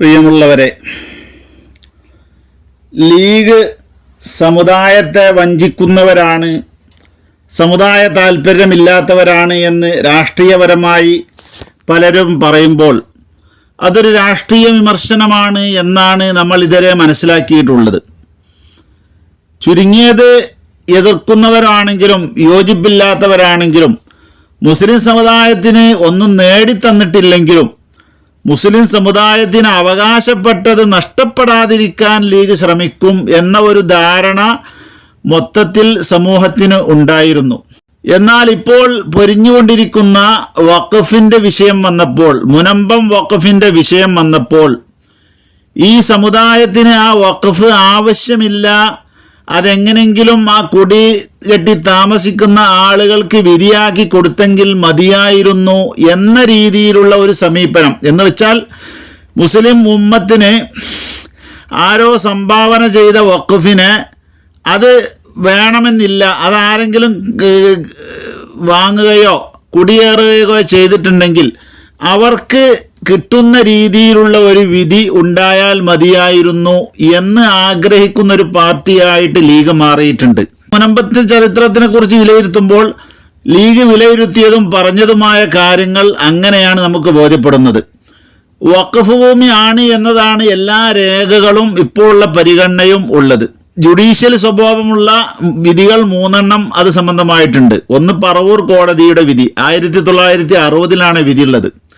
പ്രിയമുള്ളവരെ ലീഗ് സമുദായത്തെ വഞ്ചിക്കുന്നവരാണ് സമുദായ താല്പര്യമില്ലാത്തവരാണ് എന്ന് രാഷ്ട്രീയപരമായി പലരും പറയുമ്പോൾ അതൊരു രാഷ്ട്രീയ വിമർശനമാണ് എന്നാണ് നമ്മൾ ഇതുവരെ മനസ്സിലാക്കിയിട്ടുള്ളത്. ചുരുങ്ങിയത് എതിർക്കുന്നവരാണെങ്കിലും യോജിപ്പില്ലാത്തവരാണെങ്കിലും മുസ്ലിം സമുദായത്തിന് ഒന്നും നേടിത്തന്നിട്ടില്ലെങ്കിലും മുസ്ലിം സമുദായത്തിന് അവകാശപ്പെട്ടത് നഷ്ടപ്പെടാതിരിക്കാൻ ലീഗ് ശ്രമിക്കും എന്ന ഒരു ധാരണ മൊത്തത്തിൽ സമൂഹത്തിന് ഉണ്ടായിരുന്നു. എന്നാൽ ഇപ്പോൾ പൊരിഞ്ഞുകൊണ്ടിരിക്കുന്ന വഖഫിന്റെ വിഷയം വന്നപ്പോൾ മുനമ്പം വഖഫിന്റെ വിഷയം വന്നപ്പോൾ ഈ സമുദായത്തിന് ആ വഖഫ് ആവശ്യമില്ല അതെങ്ങനെങ്കിലും ആ കുടി കെട്ടി താമസിക്കുന്ന ആളുകൾക്ക് വിധിയാക്കി കൊടുത്തെങ്കിൽ മതിയായിരുന്നു എന്ന രീതിയിലുള്ള ഒരു സമീപനം. എന്ന് വെച്ചാൽ മുസ്ലിം ഉമ്മത്തിന് ആരോ സംഭാവന ചെയ്ത വഖഫിനെ അത് വേണമെന്നില്ല. അതാരെങ്കിലും വാങ്ങുകയോ കുടിയേറുകയോ ചെയ്തിട്ടുണ്ടെങ്കിൽ അവർക്ക് കിട്ടുന്ന രീതിയിലുള്ള ഒരു വിധി ഉണ്ടായാൽ മതിയായിരുന്നു എന്ന് ആഗ്രഹിക്കുന്ന ഒരു പാർട്ടിയായിട്ട് ലീഗ് മാറിയിട്ടുണ്ട്. മുനമ്പത്തെ ചരിത്രത്തിനെ കുറിച്ച് വിലയിരുത്തുമ്പോൾ ലീഗ് വിലയിരുത്തിയതും പറഞ്ഞതുമായ കാര്യങ്ങൾ അങ്ങനെയാണ് നമുക്ക് ബോധ്യപ്പെടുന്നത്. വഖഫ് ആണ് എന്നതാണ് എല്ലാ രേഖകളും ഇപ്പോൾ ഉള്ള പരിഗണനയും ഉള്ളത്. ജുഡീഷ്യൽ സ്വഭാവമുള്ള വിധികൾ മൂന്നെണ്ണം അത് സംബന്ധമായിട്ടുണ്ട്. ഒന്ന് പറവൂർ കോടതിയുടെ വിധി. ആയിരത്തി തൊള്ളായിരത്തി അറുപതിലാണ് വിധിയുള്ളത്.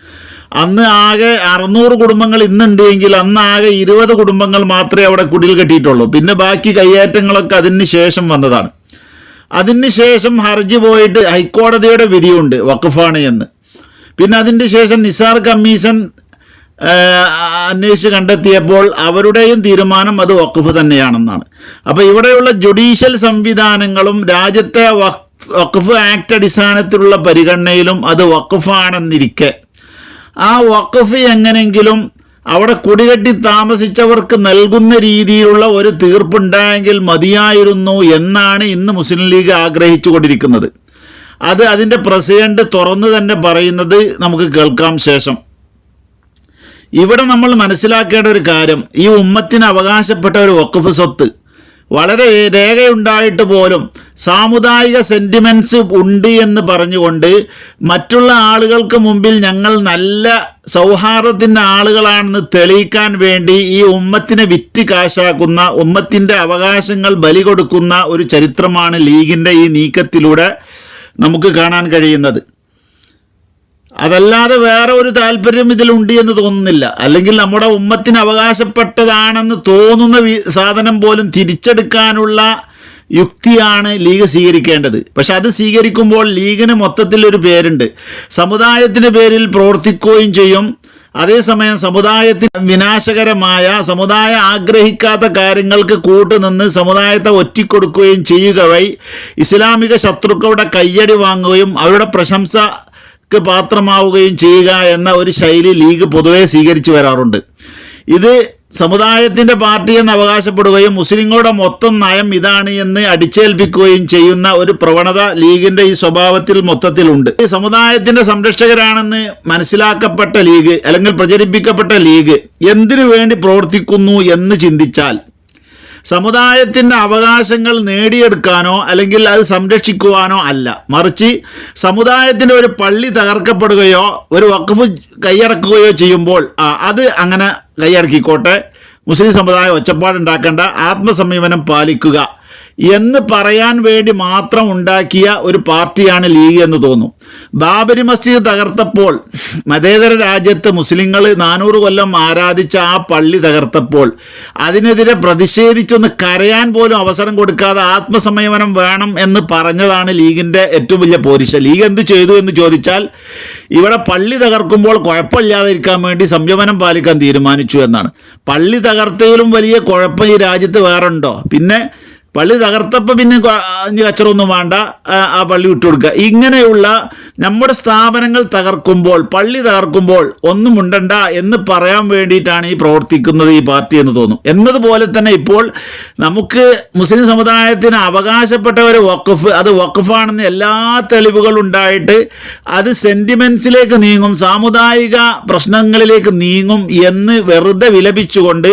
അന്ന് ആകെ അറുന്നൂറ് കുടുംബങ്ങൾ ഇന്നുണ്ട് എങ്കിൽ അന്ന് ആകെ ഇരുപത് കുടുംബങ്ങൾ മാത്രമേ അവിടെ കുടിൽ കെട്ടിയിട്ടുള്ളൂ. പിന്നെ ബാക്കി കയ്യേറ്റങ്ങളൊക്കെ അതിന് ശേഷം വന്നതാണ്. അതിന് ശേഷം ഹർജി പോയിട്ട് ഹൈക്കോടതിയുടെ വിധിയുണ്ട് വഖഫാണ് എന്ന്. പിന്നെ അതിന്റെ ശേഷം നിസാർ കമ്മീഷൻ അന്വേഷിച്ച് കണ്ടെത്തിയപ്പോൾ അവരുടെയും തീരുമാനം അത് വഖഫ് തന്നെയാണെന്നാണ്. അപ്പോൾ ഇവിടെയുള്ള ജുഡീഷ്യൽ സംവിധാനങ്ങളും രാജ്യത്തെ വഖഫ് ആക്ട് അടിസ്ഥാനത്തിലുള്ള പരിഗണനയിലും അത് വഖഫാണെന്നിരിക്കെ ആ വഖഫ് എങ്ങനെങ്കിലും അവിടെ കുടികെട്ടി താമസിച്ചവർക്ക് നൽകുന്ന രീതിയിലുള്ള ഒരു തീർപ്പുണ്ടായെങ്കിൽ മതിയായിരുന്നു എന്നാണ് ഇന്ന് മുസ്ലിം ലീഗ് ആഗ്രഹിച്ചു കൊണ്ടിരിക്കുന്നത് അത് അതിന്റെ പ്രസിഡന്റ് തുറന്നു തന്നെ പറയുന്നത് നമുക്ക് കേൾക്കാം ശേഷം. ഇവിടെ നമ്മൾ മനസ്സിലാക്കേണ്ട ഒരു കാര്യം ഈ ഉമ്മത്തിന് അവകാശപ്പെട്ട ഒരു വഖഫ് സ്വത്ത് വളരെ രേഖയുണ്ടായിട്ട് പോലും സാമുദായിക സെന്റിമെന്റ്സ് ഉണ്ട് എന്ന് പറഞ്ഞുകൊണ്ട് മറ്റുള്ള ആളുകൾക്ക് മുമ്പിൽ ഞങ്ങൾ നല്ല സൗഹാർദ്ദത്തിന്റെ ആളുകളാണെന്ന് തെളിയിക്കാൻ വേണ്ടി ഈ ഉമ്മത്തിനെ വിറ്റ് കാശാക്കുന്ന ഉമ്മത്തിന്റെ അവകാശങ്ങൾ ബലി കൊടുക്കുന്ന ഒരു ചരിത്രമാണ് ലീഗിന്റെ ഈ നീക്കത്തിലൂടെ നമുക്ക് കാണാൻ കഴിയുന്നത്. അതല്ലാതെ വേറെ ഒരു താല്പര്യം ഇതിലുണ്ട് എന്ന് തോന്നുന്നില്ല. അല്ലെങ്കിൽ നമ്മുടെ ഉമ്മത്തിന് അവകാശപ്പെട്ടതാണെന്ന് തോന്നുന്ന സാധനം പോലും തിരിച്ചെടുക്കാനുള്ള യുക്തിയാണ് ലീഗ് സ്വീകരിക്കേണ്ടത്. പക്ഷെ അത് സ്വീകരിക്കുമ്പോൾ ലീഗിന് മൊത്തത്തിൽ ഒരു പേരുണ്ട്. സമുദായത്തിന്റെ പേരിൽ പ്രവർത്തിക്കുകയും ചെയ്യും. അതേസമയം സമുദായത്തിന് വിനാശകരമായ സമുദായം ആഗ്രഹിക്കാത്ത കാര്യങ്ങൾക്ക് കൂട്ടുനിന്ന് സമുദായത്തെ ഒറ്റിക്കൊടുക്കുകയും ചെയ്യുക വഴി ഇസ്ലാമിക ശത്രുക്കളുടെ കയ്യടി വാങ്ങുകയും അവരുടെ പ്രശംസ ക്ക് പാത്രമാവുകയും ചെയ്യുക എന്ന ഒരു ശൈലി ലീഗ് പൊതുവെ സ്വീകരിച്ചു വരാറുണ്ട്. ഇത് സമുദായത്തിന്റെ പാർട്ടി എന്ന് അവകാശപ്പെടുകയും മുസ്ലിങ്ങളുടെ മൊത്തം നയം ഇതാണ് എന്ന് അടിച്ചേൽപ്പിക്കുകയും ചെയ്യുന്ന ഒരു പ്രവണത ലീഗിന്റെ ഈ സ്വഭാവത്തിൽ മൊത്തത്തിലുണ്ട്. ഈ സമുദായത്തിന്റെ സംരക്ഷകരാണെന്ന് മനസ്സിലാക്കപ്പെട്ട ലീഗ് അല്ലെങ്കിൽ പ്രചരിപ്പിക്കപ്പെട്ട ലീഗ് എന്തിനു വേണ്ടി പ്രവർത്തിക്കുന്നു എന്ന് ചിന്തിച്ചാൽ സമുദായത്തിന്റെ അവകാശങ്ങൾ നേടിയെടുക്കാനോ അല്ലെങ്കിൽ അത് സംരക്ഷിക്കുവാനോ അല്ല. മറിച്ച് സമുദായത്തിന്റെ ഒരു പള്ളി തകർക്കപ്പെടുകയോ ഒരു വക്കഫ് കൈയടക്കുകയോ ചെയ്യുമ്പോൾ അത് അങ്ങനെ കൈയടക്കിക്കോട്ടെ. മുസ്ലിം സമുദായം ഒച്ചപ്പാടുണ്ടാക്കേണ്ട ആത്മസംയമനം പാലിക്കുക. എന്ന് പറയാൻ വേണ്ടി മാത്രം ഉണ്ടാക്കിയ ഒരു പാർട്ടിയാണ് ലീഗ് എന്ന് തോന്നും. ബാബരി മസ്ജിദ് തകർത്തപ്പോൾ മതേതര രാജ്യത്ത് മുസ്ലിങ്ങൾ നാനൂറ് കൊല്ലം ആരാധിച്ച ആ പള്ളി തകർത്തപ്പോൾ അതിനെതിരെ പ്രതിഷേധിച്ചൊന്ന് കരയാൻ പോലും അവസരം കൊടുക്കാതെ ആത്മസംയമനം വേണം എന്ന് പറഞ്ഞതാണ് ലീഗിന്റെ ഏറ്റവും വലിയ പോരിശ. ലീഗ് എന്ത് ചെയ്തു എന്ന് ചോദിച്ചാൽ ഇവിടെ പള്ളി തകർക്കുമ്പോൾ കുഴപ്പമില്ലാതിരിക്കാൻ വേണ്ടി സംയമനം പാലിക്കാൻ തീരുമാനിച്ചു എന്നാണ്. പള്ളി തകർത്തയിലും വലിയ കുഴപ്പം ഈ രാജ്യത്ത് വേറുണ്ടോ? പിന്നെ പള്ളി തകർത്തപ്പോൾ പിന്നെ കച്ചറൊന്നും വേണ്ട ആ, പള്ളി വിട്ടുകൊടുക്കുക ഇങ്ങനെയുള്ള നമ്മുടെ സ്ഥാപനങ്ങൾ തകർക്കുമ്പോൾ പള്ളി തകർക്കുമ്പോൾ ഒന്നും ഉണ്ടണ്ട എന്ന് പറയാൻ വേണ്ടിയിട്ടാണ് ഈ പ്രവർത്തിക്കുന്നത് ഈ പാർട്ടി എന്ന് തോന്നും എന്നതുപോലെ തന്നെ ഇപ്പോൾ നമുക്ക് മുസ്ലിം സമുദായത്തിന് അവകാശപ്പെട്ട ഒരു വഖഫ് അത് വഖഫാണെന്ന് എല്ലാ തെളിവുകളും ഉണ്ടായിട്ട് അത് സെന്റിമെൻസിലേക്ക് നീങ്ങും സാമുദായിക പ്രശ്നങ്ങളിലേക്ക് നീങ്ങും എന്ന് വെറുതെ വിലപിച്ചുകൊണ്ട്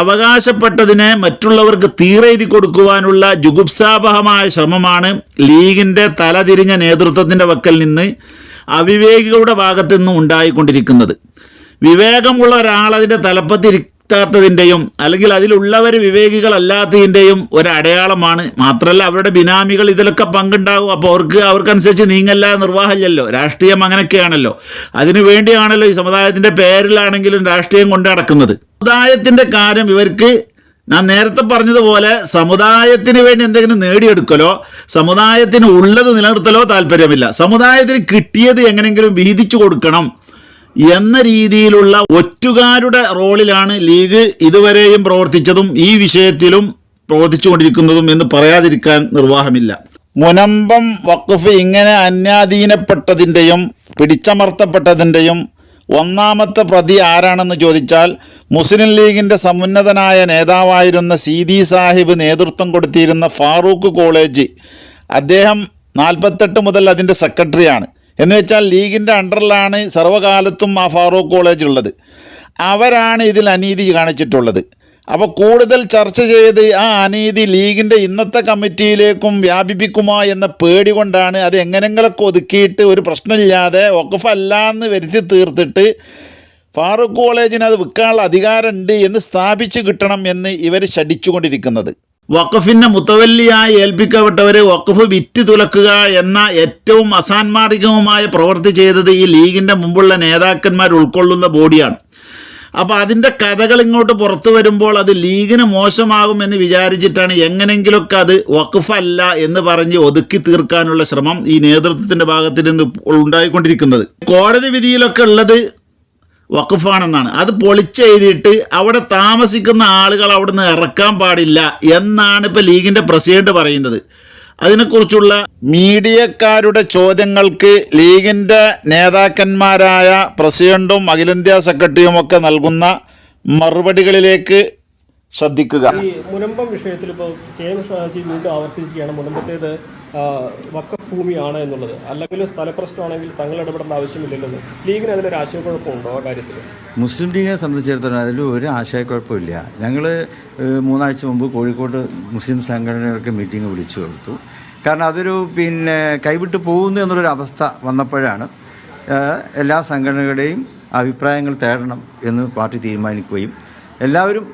അവകാശപ്പെട്ടതിനെ മറ്റുള്ളവർക്ക് തീരെഴുതി കൊടുക്കുവാനുള്ള ജുഗുപ്സാപഹമായ ശ്രമമാണ് ലീഗിന്റെ തലതിരിഞ്ഞ നേതൃത്വത്തിന്റെ വക്കൽ നിന്ന് അവിവേകികളുടെ ഭാഗത്തു നിന്നും ഉണ്ടായിക്കൊണ്ടിരിക്കുന്നത്. വിവേകമുള്ള ഒരാളതിന്റെ തലപ്പത്തിരിക്കാത്തതിന്റെയും അല്ലെങ്കിൽ അതിലുള്ളവർ വിവേകികളല്ലാത്തതിന്റെയും ഒരടയാളമാണ് മാത്രമല്ല അവരുടെ ബിനാമികൾ ഇതിലൊക്കെ പങ്കുണ്ടാകും അപ്പോൾ അവർക്ക് അവർക്കനുസരിച്ച് നീങ്ങല്ല നിർവാഹമില്ലല്ലോ. രാഷ്ട്രീയം അങ്ങനെയൊക്കെയാണല്ലോ. അതിനു വേണ്ടിയാണല്ലോ ഈ സമുദായത്തിന്റെ പേരിലാണെങ്കിലും രാഷ്ട്രീയം കൊണ്ട് നടക്കുന്നത്. സമുദായത്തിന്റെ കാര്യം ഇവർക്ക് ഞാൻ നേരത്തെ പറഞ്ഞതുപോലെ സമുദായത്തിന് വേണ്ടി എന്തെങ്കിലും നേടിയെടുക്കലോ സമുദായത്തിന് ഉള്ളത് നിലനിർത്തലോ താല്പര്യമില്ല. സമുദായത്തിന് കിട്ടിയത് എങ്ങനെയെങ്കിലും വീതിച്ചു കൊടുക്കണം എന്ന രീതിയിലുള്ള ഒറ്റുകാരുടെ റോളിലാണ് ലീഗ് ഇതുവരെയും പ്രവർത്തിച്ചതും ഈ വിഷയത്തിലും പ്രവർത്തിച്ചുകൊണ്ടിരിക്കുന്നതും എന്ന് പറയാതിരിക്കാൻ നിർവാഹമില്ല. മുനമ്പം വഖഫ് ഇങ്ങനെ അന്യാധീനപ്പെട്ടതിന്റെയും പിടിച്ചമർത്തപ്പെട്ടതിന്റെയും ഒന്നാമത്തെ പ്രതി ആരാണെന്ന് ചോദിച്ചാൽ മുസ്ലിം ലീഗിന്റെ സമുന്നതനായ നേതാവായിരുന്ന സീതി സാഹിബ് നേതൃത്വം കൊടുത്തിരുന്ന ഫാറൂഖ് കോളേജ്. അദ്ദേഹം നാൽപ്പത്തെട്ട് മുതൽ അതിന്റെ സെക്രട്ടറിയാണ്. എന്ന് വെച്ചാൽ ലീഗിന്റെ അണ്ടറിലാണ് സർവകാലത്തും ആ ഫാറൂഖ് കോളേജ് ഉള്ളത്. അവരാണ് ഇതിൽ അനീതി കാണിച്ചിട്ടുള്ളത്. അപ്പോൾ കൂടുതൽ ചർച്ച ചെയ്ത് ആ അനീതി ലീഗിന്റെ ഇന്നത്തെ കമ്മിറ്റിയിലേക്കും വ്യാപിപ്പിക്കുമോ എന്ന പേടി കൊണ്ടാണ് അത് എങ്ങനെങ്കിലൊക്കെ ഒതുക്കിയിട്ട് ഒരു പ്രശ്നമില്ലാതെ ഒക്കഫല്ലാന്ന് വരുത്തി തീർത്തിട്ട് ഫാറൂഖ് കോളേജിന് അത് വിൽക്കാനുള്ള അധികാരമുണ്ട് എന്ന് സ്ഥാപിച്ചു കിട്ടണം എന്ന് ഇവർ ശഠിച്ചുകൊണ്ടിരിക്കുന്നത്. വഖഫിന്റെ മുത്തവല്ലിയായി ഏൽപ്പിക്കപ്പെട്ടവർ വഖഫ് വിറ്റ് തുലക്കുക എന്ന ഏറ്റവും അസാൻമാർഗികവുമായ പ്രവൃത്തി ചെയ്തത് ഈ ലീഗിന്റെ മുമ്പുള്ള നേതാക്കന്മാർ ഉൾക്കൊള്ളുന്ന ബോഡിയാണ്. അപ്പോൾ അതിന്റെ കഥകൾ ഇങ്ങോട്ട് പുറത്തു വരുമ്പോൾ അത് ലീഗിന് മോശമാകുമെന്ന് വിചാരിച്ചിട്ടാണ് എങ്ങനെങ്കിലുമൊക്കെ അത് വഖഫല്ല എന്ന് പറഞ്ഞ് ഒതുക്കി തീർക്കാനുള്ള ശ്രമം ഈ നേതൃത്വത്തിന്റെ ഭാഗത്ത് നിന്ന് ഉണ്ടായിക്കൊണ്ടിരിക്കുന്നത്. കോടതി വിധിയിലൊക്കെ ഉള്ളത് വഖഫാണെന്നാണ്. അത് പൊളിച്ചെഴുതിയിട്ട് അവിടെ താമസിക്കുന്ന ആളുകൾ അവിടെ നിന്ന് ഇറക്കാൻ പാടില്ല എന്നാണ് ഇപ്പോൾ ലീഗിന്റെ പ്രസിഡന്റ് പറയുന്നത്. അതിനെക്കുറിച്ചുള്ള മീഡിയക്കാരുടെ ചോദ്യങ്ങൾക്ക് ലീഗിന്റെ നേതാക്കന്മാരായ പ്രസിഡന്റും അഖിലേന്ത്യാ സെക്രട്ടറിയും ഒക്കെ നൽകുന്ന മറുപടികളിലേക്ക് ശ്രദ്ധിക്കുക. മുനമ്പം വിഷയത്തിൽ ഇപ്പോൾ കെ എം ഷാജി വീണ്ടും ആവർത്തിക്കുകയാണ് മുനമ്പത്തേത് വഖഫ് ഭൂമിയാണ് എന്നുള്ളത്. അല്ലെങ്കിൽ സ്ഥലപ്രശ്നമാണെങ്കിൽ തങ്ങൾ ഇടപെടേണ്ട ആവശ്യമില്ലല്ലോ ലീഗിന് അതിലൊരു ആശയക്കുഴപ്പമുണ്ടോ ആ കാര്യത്തിൽ മുസ്ലിം ലീഗിനെ സംബന്ധിച്ചിടത്തോളം അതിൽ ഒരു ആശയക്കുഴപ്പമില്ല. ഞങ്ങൾ മൂന്നാഴ്ച മുമ്പ് കോഴിക്കോട് മുസ്ലിം സംഘടനകൾക്ക് മീറ്റിംഗ് വിളിച്ചു കൊടുത്തു. കാരണം അതൊരു പിന്നെ കൈവിട്ട് പോകുന്നു എന്നുള്ളൊരു അവസ്ഥ വന്നപ്പോഴാണ് എല്ലാ സംഘടനകളുടെയും അഭിപ്രായങ്ങൾ തേടണം എന്ന് പാർട്ടി തീരുമാനിക്കുകയും എല്ലാവരും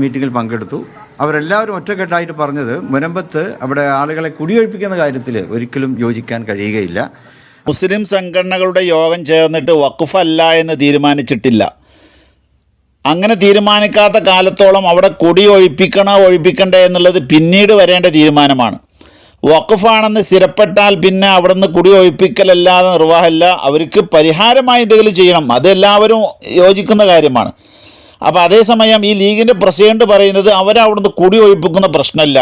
മീറ്റിങ്ങിൽ പങ്കെടുത്തു. അവരെല്ലാവരും ഒറ്റക്കെട്ടായിട്ട് പറഞ്ഞത് മുനമ്പത്ത് അവിടെ ആളുകളെ കുടിയൊഴിപ്പിക്കുന്ന കാര്യത്തിൽ ഒരിക്കലും യോജിക്കാൻ കഴിയുകയില്ല. മുസ്ലിം സംഘടനകളുടെ യോഗം ചേർന്നിട്ട് വഖഫല്ല എന്ന് തീരുമാനിച്ചിട്ടില്ല. അങ്ങനെ തീരുമാനിക്കാത്ത കാലത്തോളം അവിടെ കൊടി ഒഴിപ്പിക്കണോ ഒഴിപ്പിക്കണ്ടേ എന്നുള്ളത് പിന്നീട് വരേണ്ട തീരുമാനമാണ്. വഖഫാണെന്ന് സ്ഥിരപ്പെട്ടാൽ പിന്നെ അവിടുന്ന് കുടി ഒഴിപ്പിക്കലല്ലാതെ നിർവാഹമില്ല. അവർക്ക് പരിഹാരമായി എന്തെങ്കിലും ചെയ്യണം. അതെല്ലാവരും യോജിക്കുന്ന കാര്യമാണ്. അപ്പോൾ അതേസമയം ഈ ലീഗിന്റെ പ്രസിഡന്റ് പറയുന്നത് അവരവിടുന്ന് കുടി ഒഴിപ്പിക്കുന്ന പ്രശ്നമില്ല.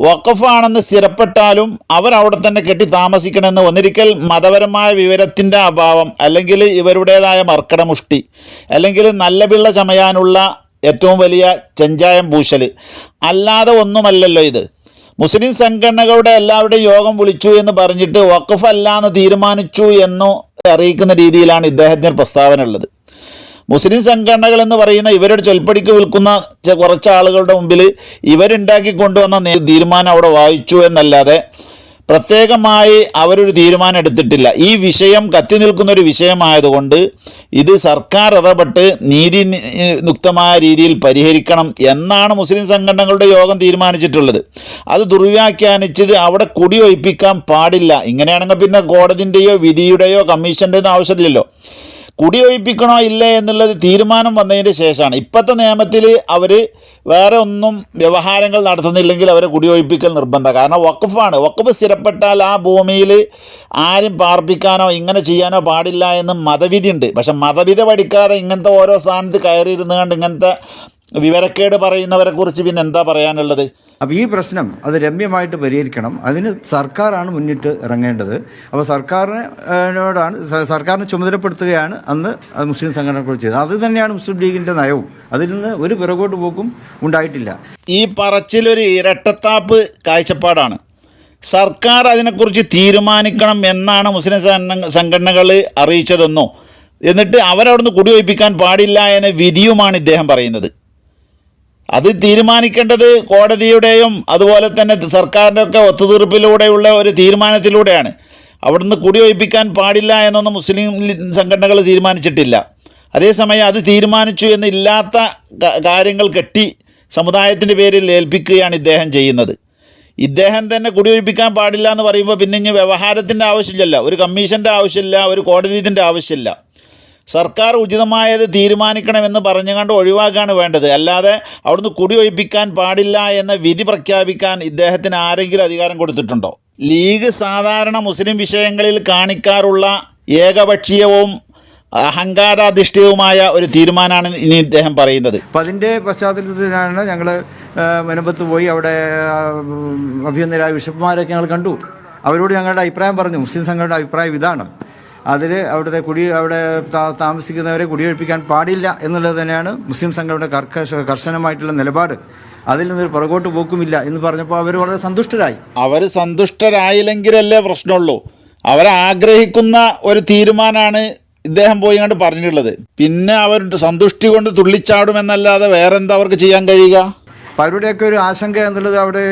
വഖഫാണെന്ന് സ്ഥിരപ്പെട്ടാലും അവരവിടെ തന്നെ കെട്ടി താമസിക്കണമെന്ന് ഒന്നിരിക്കൽ മതപരമായ വിവരത്തിന്റെ അഭാവം അല്ലെങ്കിൽ ഇവരുടേതായ മർക്കടമുഷ്ടി അല്ലെങ്കിൽ നല്ല പിള്ള ചമയാനുള്ള ഏറ്റവും വലിയ ചെഞ്ചായം പൂശൽ അല്ലാതെ ഒന്നുമല്ലല്ലോ ഇത്. മുസ്ലിം സംഘടനകളുടെ എല്ലാവരുടെയും യോഗം വിളിച്ചു എന്ന് പറഞ്ഞിട്ട് വഖഫ് അല്ലാന്ന് തീരുമാനിച്ചു എന്ന് അറിയിക്കുന്ന രീതിയിലാണ് ഇദ്ദേഹത്തിന് പ്രസ്താവന ഉള്ളത്. മുസ്ലിം സംഘടനകൾ എന്ന് പറയുന്ന ഇവരുടെ ചൊൽപ്പടിക്ക് വിൽക്കുന്ന കുറച്ച് ആളുകളുടെ മുമ്പിൽ ഇവരുണ്ടാക്കി കൊണ്ടുവന്ന തീരുമാനം അവിടെ വായിച്ചു എന്നല്ലാതെ പ്രത്യേകമായി അവരൊരു തീരുമാനം എടുത്തിട്ടില്ല. ഈ വിഷയം കത്തി നിൽക്കുന്ന ഒരു വിഷയമായതുകൊണ്ട് ഇത് സർക്കാർ ഇടപെട്ട് നീതി യുക്തമായ രീതിയിൽ പരിഹരിക്കണം എന്നാണ് മുസ്ലിം സംഘടനകളുടെ യോഗം തീരുമാനിച്ചിട്ടുള്ളത്. അത് ദുർവ്യാഖ്യാനിച്ചിട്ട് അവിടെ കുടി ഒഴിപ്പിക്കാൻ പാടില്ല. ഇങ്ങനെയാണെങ്കിൽ പിന്നെ കോടതിന്റെയോ വിധിയുടെയോ കമ്മീഷന്റെയോ ആവശ്യമില്ലല്ലോ. കുടിയൊഴിപ്പിക്കണോ ഇല്ലേ എന്നുള്ളത് തീരുമാനം വന്നതിന് ശേഷമാണ്. ഇപ്പോഴത്തെ നിയമത്തിൽ അവർ വേറെ ഒന്നും വ്യവഹാരങ്ങൾ നടത്തുന്നില്ലെങ്കിൽ അവരെ കുടിയൊഴിപ്പിക്കൽ നിർബന്ധം. കാരണം വക്കഫാണ് വക്കഫ് സ്ഥിരപ്പെട്ടാൽ ആ ഭൂമിയിൽ ആരും പാർപ്പിക്കാനോ ഇങ്ങനെ ചെയ്യാനോ പാടില്ല എന്ന് മതവിധി ഉണ്ട്. പക്ഷെ മതവിധി പഠിക്കാതെ ഇങ്ങനത്തെ ഓരോ സ്ഥാനത്ത് കയറിയിരുന്നുകൊണ്ട് ഇങ്ങനത്തെ വിവരക്കേട് പറയുന്നവരെ കുറിച്ച് പിന്നെ എന്താ പറയാനുള്ളത്? അപ്പോൾ ഈ പ്രശ്നം അത് രമ്യമായിട്ട് പരിഹരിക്കണം. അതിന് സർക്കാരാണ് മുന്നിട്ട് ഇറങ്ങേണ്ടത്. അപ്പോൾ സർക്കാരിനോടാണ് സർക്കാരിനെ ചുമതലപ്പെടുത്തുകയാണ് അന്ന് മുസ്ലിം സംഘടനകൾ ചെയ്തത്. അത് തന്നെയാണ് മുസ്ലിം ലീഗിന്റെ നയവും. അതിൽ നിന്ന് ഒരു പിറകോട്ട് പോക്കും ഉണ്ടായിട്ടില്ല. ഈ പറച്ചിലൊരു ഇരട്ടത്താപ്പ് കാഴ്ചപ്പാടാണ്. സർക്കാർ അതിനെക്കുറിച്ച് തീരുമാനിക്കണം എന്നാണ് മുസ്ലിം സംഘടനകൾ അറിയിച്ചതെന്നോ? എന്നിട്ട് അവരവിടുന്ന് കുടിവയ്പ്പിക്കാൻ പാടില്ല എന്ന വിധിയുമാണ് ഇദ്ദേഹം പറയുന്നത്. അത് തീരുമാനിക്കേണ്ടത് കോടതിയുടെയും അതുപോലെ തന്നെ സർക്കാരിന്റെ ഒക്കെ ഒത്തുതീർപ്പിലൂടെയുള്ള ഒരു തീരുമാനത്തിലൂടെയാണ്. അവിടുന്ന് കുടിയൊഴിപ്പിക്കാൻ പാടില്ല എന്നൊന്നും മുസ്ലിം സംഘടനകൾ തീരുമാനിച്ചിട്ടില്ല. അതേസമയം അത് തീരുമാനിച്ചു എന്നില്ലാത്ത കാര്യങ്ങൾ കെട്ടി സമുദായത്തിന്റെ പേരിൽ ഏൽപ്പിക്കുകയാണ് ഇദ്ദേഹം ചെയ്യുന്നത്. ഇദ്ദേഹം തന്നെ കുടിയൊഴിപ്പിക്കാൻ പാടില്ല എന്ന് പറയുമ്പോൾ പിന്നെ ഇനി വ്യവഹാരത്തിന്റെ ആവശ്യമില്ലല്ല. ഒരു കമ്മീഷന്റെ ആവശ്യമില്ല ഒരു കോടതി ഇതിന്റെ ആവശ്യമില്ല. സർക്കാർ ഉചിതമായത് തീരുമാനിക്കണമെന്ന് പറഞ്ഞുകൊണ്ട് ഒഴിവാക്കുകയാണ് വേണ്ടത്. അല്ലാതെ അവിടുന്ന് കുടിയൊഴിപ്പിക്കാൻ പാടില്ല എന്ന വിധി പ്രഖ്യാപിക്കാൻ ഇദ്ദേഹത്തിന് ആരെങ്കിലും അധികാരം കൊടുത്തിട്ടുണ്ടോ? ലീഗ് സാധാരണ മുസ്ലിം വിഷയങ്ങളിൽ കാണിക്കാറുള്ള ഏകപക്ഷീയവും അഹങ്കാരാധിഷ്ഠിതവുമായ ഒരു തീരുമാനമാണ് ഇനി ഇദ്ദേഹം പറയുന്നത്. അപ്പം അതിന്റെ പശ്ചാത്തലത്തിലാണ് ഞങ്ങൾ മുനമ്പത്ത് പോയി അവിടെ അഭ്യന്തര ബിഷപ്പുമാരൊക്കെ ഞങ്ങൾ കണ്ടു. അവരോട് ഞങ്ങളുടെ അഭിപ്രായം പറഞ്ഞു. മുസ്ലിം സംഘങ്ങളുടെ അഭിപ്രായം ഇതാണ് അതിൽ അവിടുത്തെ കുടി അവിടെ താമസിക്കുന്നവരെ കുടിയൊഴിപ്പിക്കാൻ പാടില്ല എന്നുള്ളത് തന്നെയാണ് മുസ്ലിം സംഘടനയുടെ കർക്കശ കർശനമായിട്ടുള്ള നിലപാട്. അതിൽ നിന്നൊരു പുറകോട്ട് പോക്കുമില്ല എന്ന് പറഞ്ഞപ്പോൾ അവർ വളരെ സന്തുഷ്ടരായി. അവർ സന്തുഷ്ടരായില്ലെങ്കിലല്ലേ പ്രശ്നമുള്ളൂ. അവരാഗ്രഹിക്കുന്ന ഒരു തീരുമാനമാണ് ഇദ്ദേഹം പോയി കണ്ട് പറഞ്ഞിട്ടുള്ളത്. പിന്നെ അവർ സന്തുഷ്ടി കൊണ്ട് തുള്ളിച്ചാടുമെന്നല്ലാതെ വേറെന്താ അവർക്ക് ചെയ്യാൻ കഴിയുക? അപ്പോൾ അവരുടെയൊക്കെ ഒരു ആശങ്ക എന്നുള്ളത് അവിടെ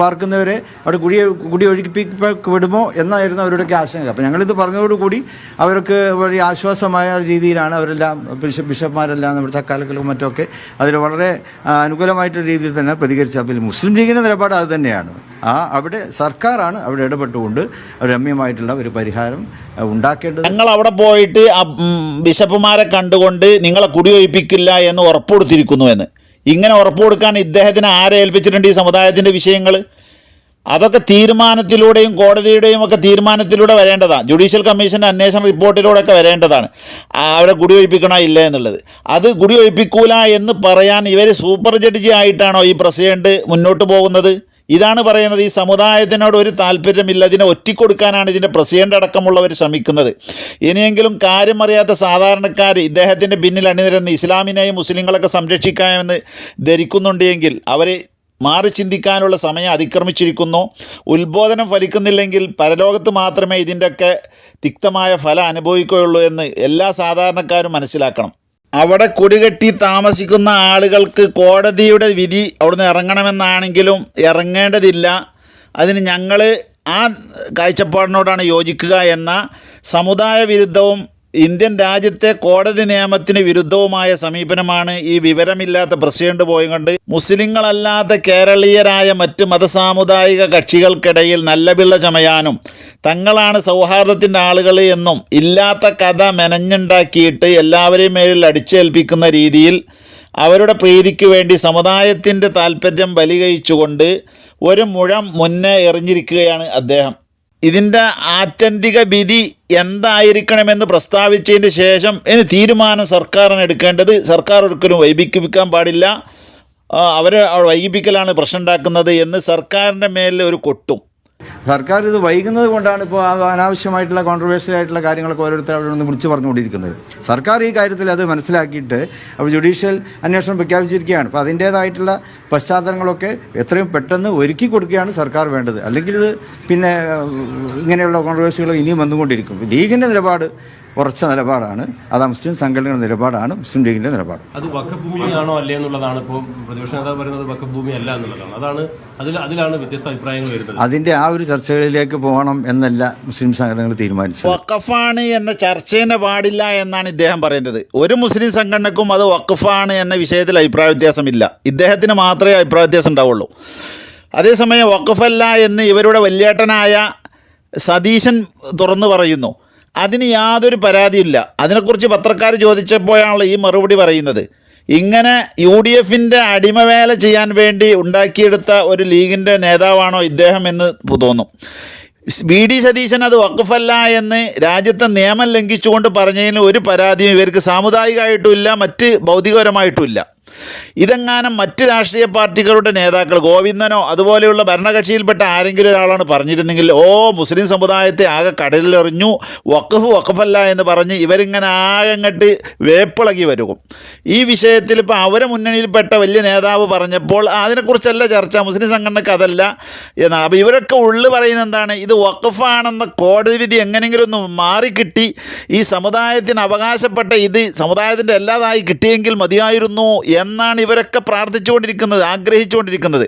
പാർക്കുന്നവരെ അവിടെ കുടി കുടി ഒഴുകിപ്പിക്ക് വിടുമോ എന്നായിരുന്നു അവരുടെയൊക്കെ ആശങ്ക. അപ്പോൾ ഞങ്ങളിത് പറഞ്ഞതോടുകൂടി അവർക്ക് വളരെ ആശ്വാസമായ രീതിയിലാണ് അവരെല്ലാം ബിഷപ്പ് ബിഷപ്പ്മാരെല്ലാം നമ്മുടെ ചക്കാലക്കലും മറ്റൊക്കെ അതിൽ വളരെ അനുകൂലമായിട്ടുള്ള രീതിയിൽ തന്നെ പ്രതികരിച്ച. അപ്പോൾ മുസ്ലിം ലീഗിന്റെ നിലപാട് അത് തന്നെയാണ്. ആ അവിടെ സർക്കാരാണ് അവിടെ ഇടപെട്ടുകൊണ്ട് രമ്യമായിട്ടുള്ള ഒരു പരിഹാരം ഉണ്ടാക്കേണ്ടത്. ഞങ്ങൾ അവിടെ പോയിട്ട് ബിഷപ്പുമാരെ കണ്ടുകൊണ്ട് നിങ്ങളെ കുടിയൊഴിപ്പിക്കില്ല എന്ന് ഉറപ്പ് കൊടുത്തിരിക്കുന്നു എന്ന്. ഇങ്ങനെ ഉറപ്പ് കൊടുക്കാൻ ഇദ്ദേഹത്തിന് ആരെ ഏൽപ്പിച്ചിട്ടുണ്ട് ഈ സമുദായത്തിന്റെ വിഷയങ്ങൾ അതൊക്കെ തീരുമാനത്തിലൂടെയും കോടതിയുടെയും ഒക്കെ തീരുമാനത്തിലൂടെ വരേണ്ടതാണ് ജുഡീഷ്യൽ കമ്മീഷന്റെ അന്വേഷണ റിപ്പോർട്ടിലൂടെയൊക്കെ വരേണ്ടതാണ്. അവരെ അവരെ കുടിയൊഴിപ്പിക്കണോ ഇല്ല എന്നുള്ളത്. അത് കുടിയൊഴിപ്പിക്കൂല എന്ന് പറയാൻ ഇവർ സൂപ്പർ ജഡ്ജി ആയിട്ടാണോ ഈ പ്രസിഡന്റ് മുന്നോട്ട് പോകുന്നത്? ഇതാണ് പറയുന്നത് ഈ സമുദായത്തിനോട് ഒരു താല്പര്യമില്ല. ഇതിനെ ഒറ്റിക്കൊടുക്കാനാണ് ഇതിന്റെ പ്രസിഡന്റ് അടക്കമുള്ളവർ ശ്രമിക്കുന്നത്. ഇനിയെങ്കിലും കാര്യം അറിയാത്ത സാധാരണക്കാർ ഇദ്ദേഹത്തിന്റെ പിന്നിൽ അണിനിരന്ന് ഇസ്ലാമിനെയും മുസ്ലിങ്ങളൊക്കെ സംരക്ഷിക്കാമെന്ന് ധരിക്കുന്നുണ്ടെങ്കിൽ അവരെ മാറി ചിന്തിക്കാനുള്ള സമയം അതിക്രമിച്ചിരിക്കുന്നു. ഉത്ബോധനം ഫലിക്കുന്നില്ലെങ്കിൽ പരലോകത്ത് മാത്രമേ ഇതിന്റെയൊക്കെ തിക്തമായ ഫലം അനുഭവിക്കുകയുള്ളൂ എന്ന് എല്ലാ സാധാരണക്കാരും മനസ്സിലാക്കണം. അവിടെ കുടികെട്ടി താമസിക്കുന്ന ആളുകൾക്ക് കോടതിയുടെ വിധി അവിടുന്ന് ഇറങ്ങണമെന്നാണെങ്കിലും ഇറങ്ങേണ്ടതില്ല. അതിന് ഞങ്ങൾ ആ കാഴ്ചപ്പാടിനോടാണ് യോജിക്കുക എന്ന സമുദായ വിരുദ്ധവും ഇന്ത്യൻ രാജ്യത്തെ കോടതി നിയമത്തിന് വിരുദ്ധവുമായ സമീപനമാണ് ഈ വിവരമില്ലാത്ത പ്രസിഡന്റ് പോയിക്കൊണ്ട് മുസ്ലിങ്ങളല്ലാത്ത കേരളീയരായ മറ്റ് മതസാമുദായിക കക്ഷികൾക്കിടയിൽ നല്ല പിള്ള ചമയാനും തങ്ങളാണ് സൗഹാർദ്ദത്തിന്റെ ആളുകൾ എന്നും ഇല്ലാത്ത കഥ മെനഞ്ഞുണ്ടാക്കിയിട്ട് എല്ലാവരെയും മേലിൽ അടിച്ചേൽപ്പിക്കുന്ന രീതിയിൽ അവരുടെ പ്രീതിക്ക് വേണ്ടി സമുദായത്തിന്റെ താല്പര്യം ബലികഴിച്ചുകൊണ്ട് ഒരു മുഴം മുന്നേ എറിഞ്ഞിരിക്കുകയാണ് അദ്ദേഹം. ഇതിന്റെ ആത്യന്തിക വിധി എന്തായിരിക്കണമെന്ന് പ്രസ്താവിച്ചതിന് ശേഷം ഇനി തീരുമാനം സർക്കാരിന് എടുക്കേണ്ടത് സർക്കാർ ഒരിക്കലും വൈകിപ്പിക്കാൻ പാടില്ല. അവരെ വൈകിപ്പിക്കലാണ് പ്രശ്നം ഉണ്ടാക്കുന്നത് എന്ന് സർക്കാരിന്റെ മേലിൽ ഒരു കൊട്ടും. സർക്കാർ ഇത് വൈകുന്നത് കൊണ്ടാണ് ഇപ്പോൾ അനാവശ്യമായിട്ടുള്ള കോൺട്രവേഴ്സ്യൽ ആയിട്ടുള്ള കാര്യങ്ങളൊക്കെ ഓരോരുത്തർ അവിടെ നിന്ന് വിളിച്ചു പറഞ്ഞുകൊണ്ടിരിക്കുന്നത്. സർക്കാർ ഈ കാര്യത്തിൽ അത് മനസ്സിലാക്കിയിട്ട് അവർ ജുഡീഷ്യൽ അന്വേഷണം പ്രഖ്യാപിച്ചിരിക്കുകയാണ്. അപ്പോൾ അതിന്റേതായിട്ടുള്ള പശ്ചാത്തലങ്ങളൊക്കെ എത്രയും പെട്ടെന്ന് ഒരുക്കി കൊടുക്കുകയാണ് സർക്കാർ വേണ്ടത്. അല്ലെങ്കിൽ ഇത് പിന്നെ ഇങ്ങനെയുള്ള കോൺട്രവേഴ്സികൾ ഇനിയും വന്നുകൊണ്ടിരിക്കും. ലീഗിന്റെ നിലപാട് ഉറച്ച നിലപാടാണ്. അത് മുസ്ലിം സംഘടനയുടെ നിലപാടാണ് മുസ്ലിം ലീഗിന്റെ നിലപാട്. അത് വക്കഭൂമിയാണോ അല്ലേ എന്നുള്ളതാണ് ഇപ്പോൾ പ്രതിപക്ഷ നേതാവ് പറയുന്നത് വക്കഭൂമി അല്ല എന്നുള്ളതാണ്. അതാണ് അതിൽ അതിലാണ് വ്യത്യസ്ത അഭിപ്രായങ്ങൾ വരുന്നത്. അതിന്റെ ആ ഒരു ചർച്ചകളിലേക്ക് പോകണം എന്നല്ല മുസ്ലിം സംഘടനകൾ തീരുമാനിച്ചത്. വക്കഫാണ് എന്ന ചർച്ചേനെ പാടില്ല എന്നാണ് ഇദ്ദേഹം പറയുന്നത്. ഒരു മുസ്ലിം സംഘടനക്കും അത് വക്കഫാണ് എന്ന വിഷയത്തിൽ അഭിപ്രായ വ്യത്യാസമില്ല. ഇദ്ദേഹത്തിന് മാത്രമേ അഭിപ്രായ വ്യത്യാസം ഉണ്ടാവുള്ളൂ. അതേസമയം വക്കഫല്ല എന്ന് ഇവരുടെ വല്യേട്ടനായ സതീശൻ തുറന്നു പറയുന്നു. അതിന് യാതൊരു പരാതിയില്ല അതിനെക്കുറിച്ച് പത്രക്കാർ ചോദിച്ചപ്പോഴാണല്ലോ ഈ മറുപടി പറയുന്നത്. ഇങ്ങനെ യു ഡി എഫിന്റെ അടിമവേല ചെയ്യാൻ വേണ്ടി ഉണ്ടാക്കിയെടുത്ത ഒരു ലീഗിന്റെ നേതാവാണോ ഇദ്ദേഹം എന്ന് തോന്നും. വി ഡി സതീശൻ അത് വക്കഫല്ല എന്ന് രാജ്യത്തെ നിയമം ലംഘിച്ചുകൊണ്ട് പറഞ്ഞതിന് ഒരു പരാതിയും ഇവർക്ക് സാമുദായികമായിട്ടുമില്ല മറ്റ് ഭൗതികപരമായിട്ടുമില്ല ഇതെങ്ങാനും മറ്റ് രാഷ്ട്രീയ പാർട്ടികളുടെ നേതാക്കൾ ഗോവിന്ദനോ അതുപോലെയുള്ള ഭരണകക്ഷിയിൽപ്പെട്ട ആരെങ്കിലും ഒരാളാണ് പറഞ്ഞിരുന്നെങ്കിൽ ഓ മുസ്ലിം സമുദായത്തെ ആകെ കടലിലെറിഞ്ഞു വഖഫ് വഖഫല്ല എന്ന് പറഞ്ഞ് ഇവരിങ്ങനെ അങ്ങട്ട് വേപ്പിളകി വരും. ഈ വിഷയത്തിൽ ഇപ്പോൾ അവരെ മുന്നണിയിൽപ്പെട്ട വലിയ നേതാവ് പറഞ്ഞപ്പോൾ അതിനെക്കുറിച്ചല്ല ചർച്ച മുസ്ലിം സംഘടനക്ക് അതല്ല എന്നാണ്. അപ്പോൾ ഇവരൊക്കെ ഉള്ളു പറയുന്നത് എന്താണ്? ഇത് വഖഫാണെന്ന കോടതി വിധി എങ്ങനെയെങ്കിലും ഒന്ന് മാറിക്കിട്ടി ഈ സമുദായത്തിന് അവകാശപ്പെട്ട ഇത് സമുദായത്തിന്റെ എല്ലാതായി കിട്ടിയെങ്കിൽ മതിയായിരുന്നു എന്നാണ് ഇവരൊക്കെ പ്രാർത്ഥിച്ചുകൊണ്ടിരിക്കുന്നത് ആഗ്രഹിച്ചുകൊണ്ടിരിക്കുന്നത്.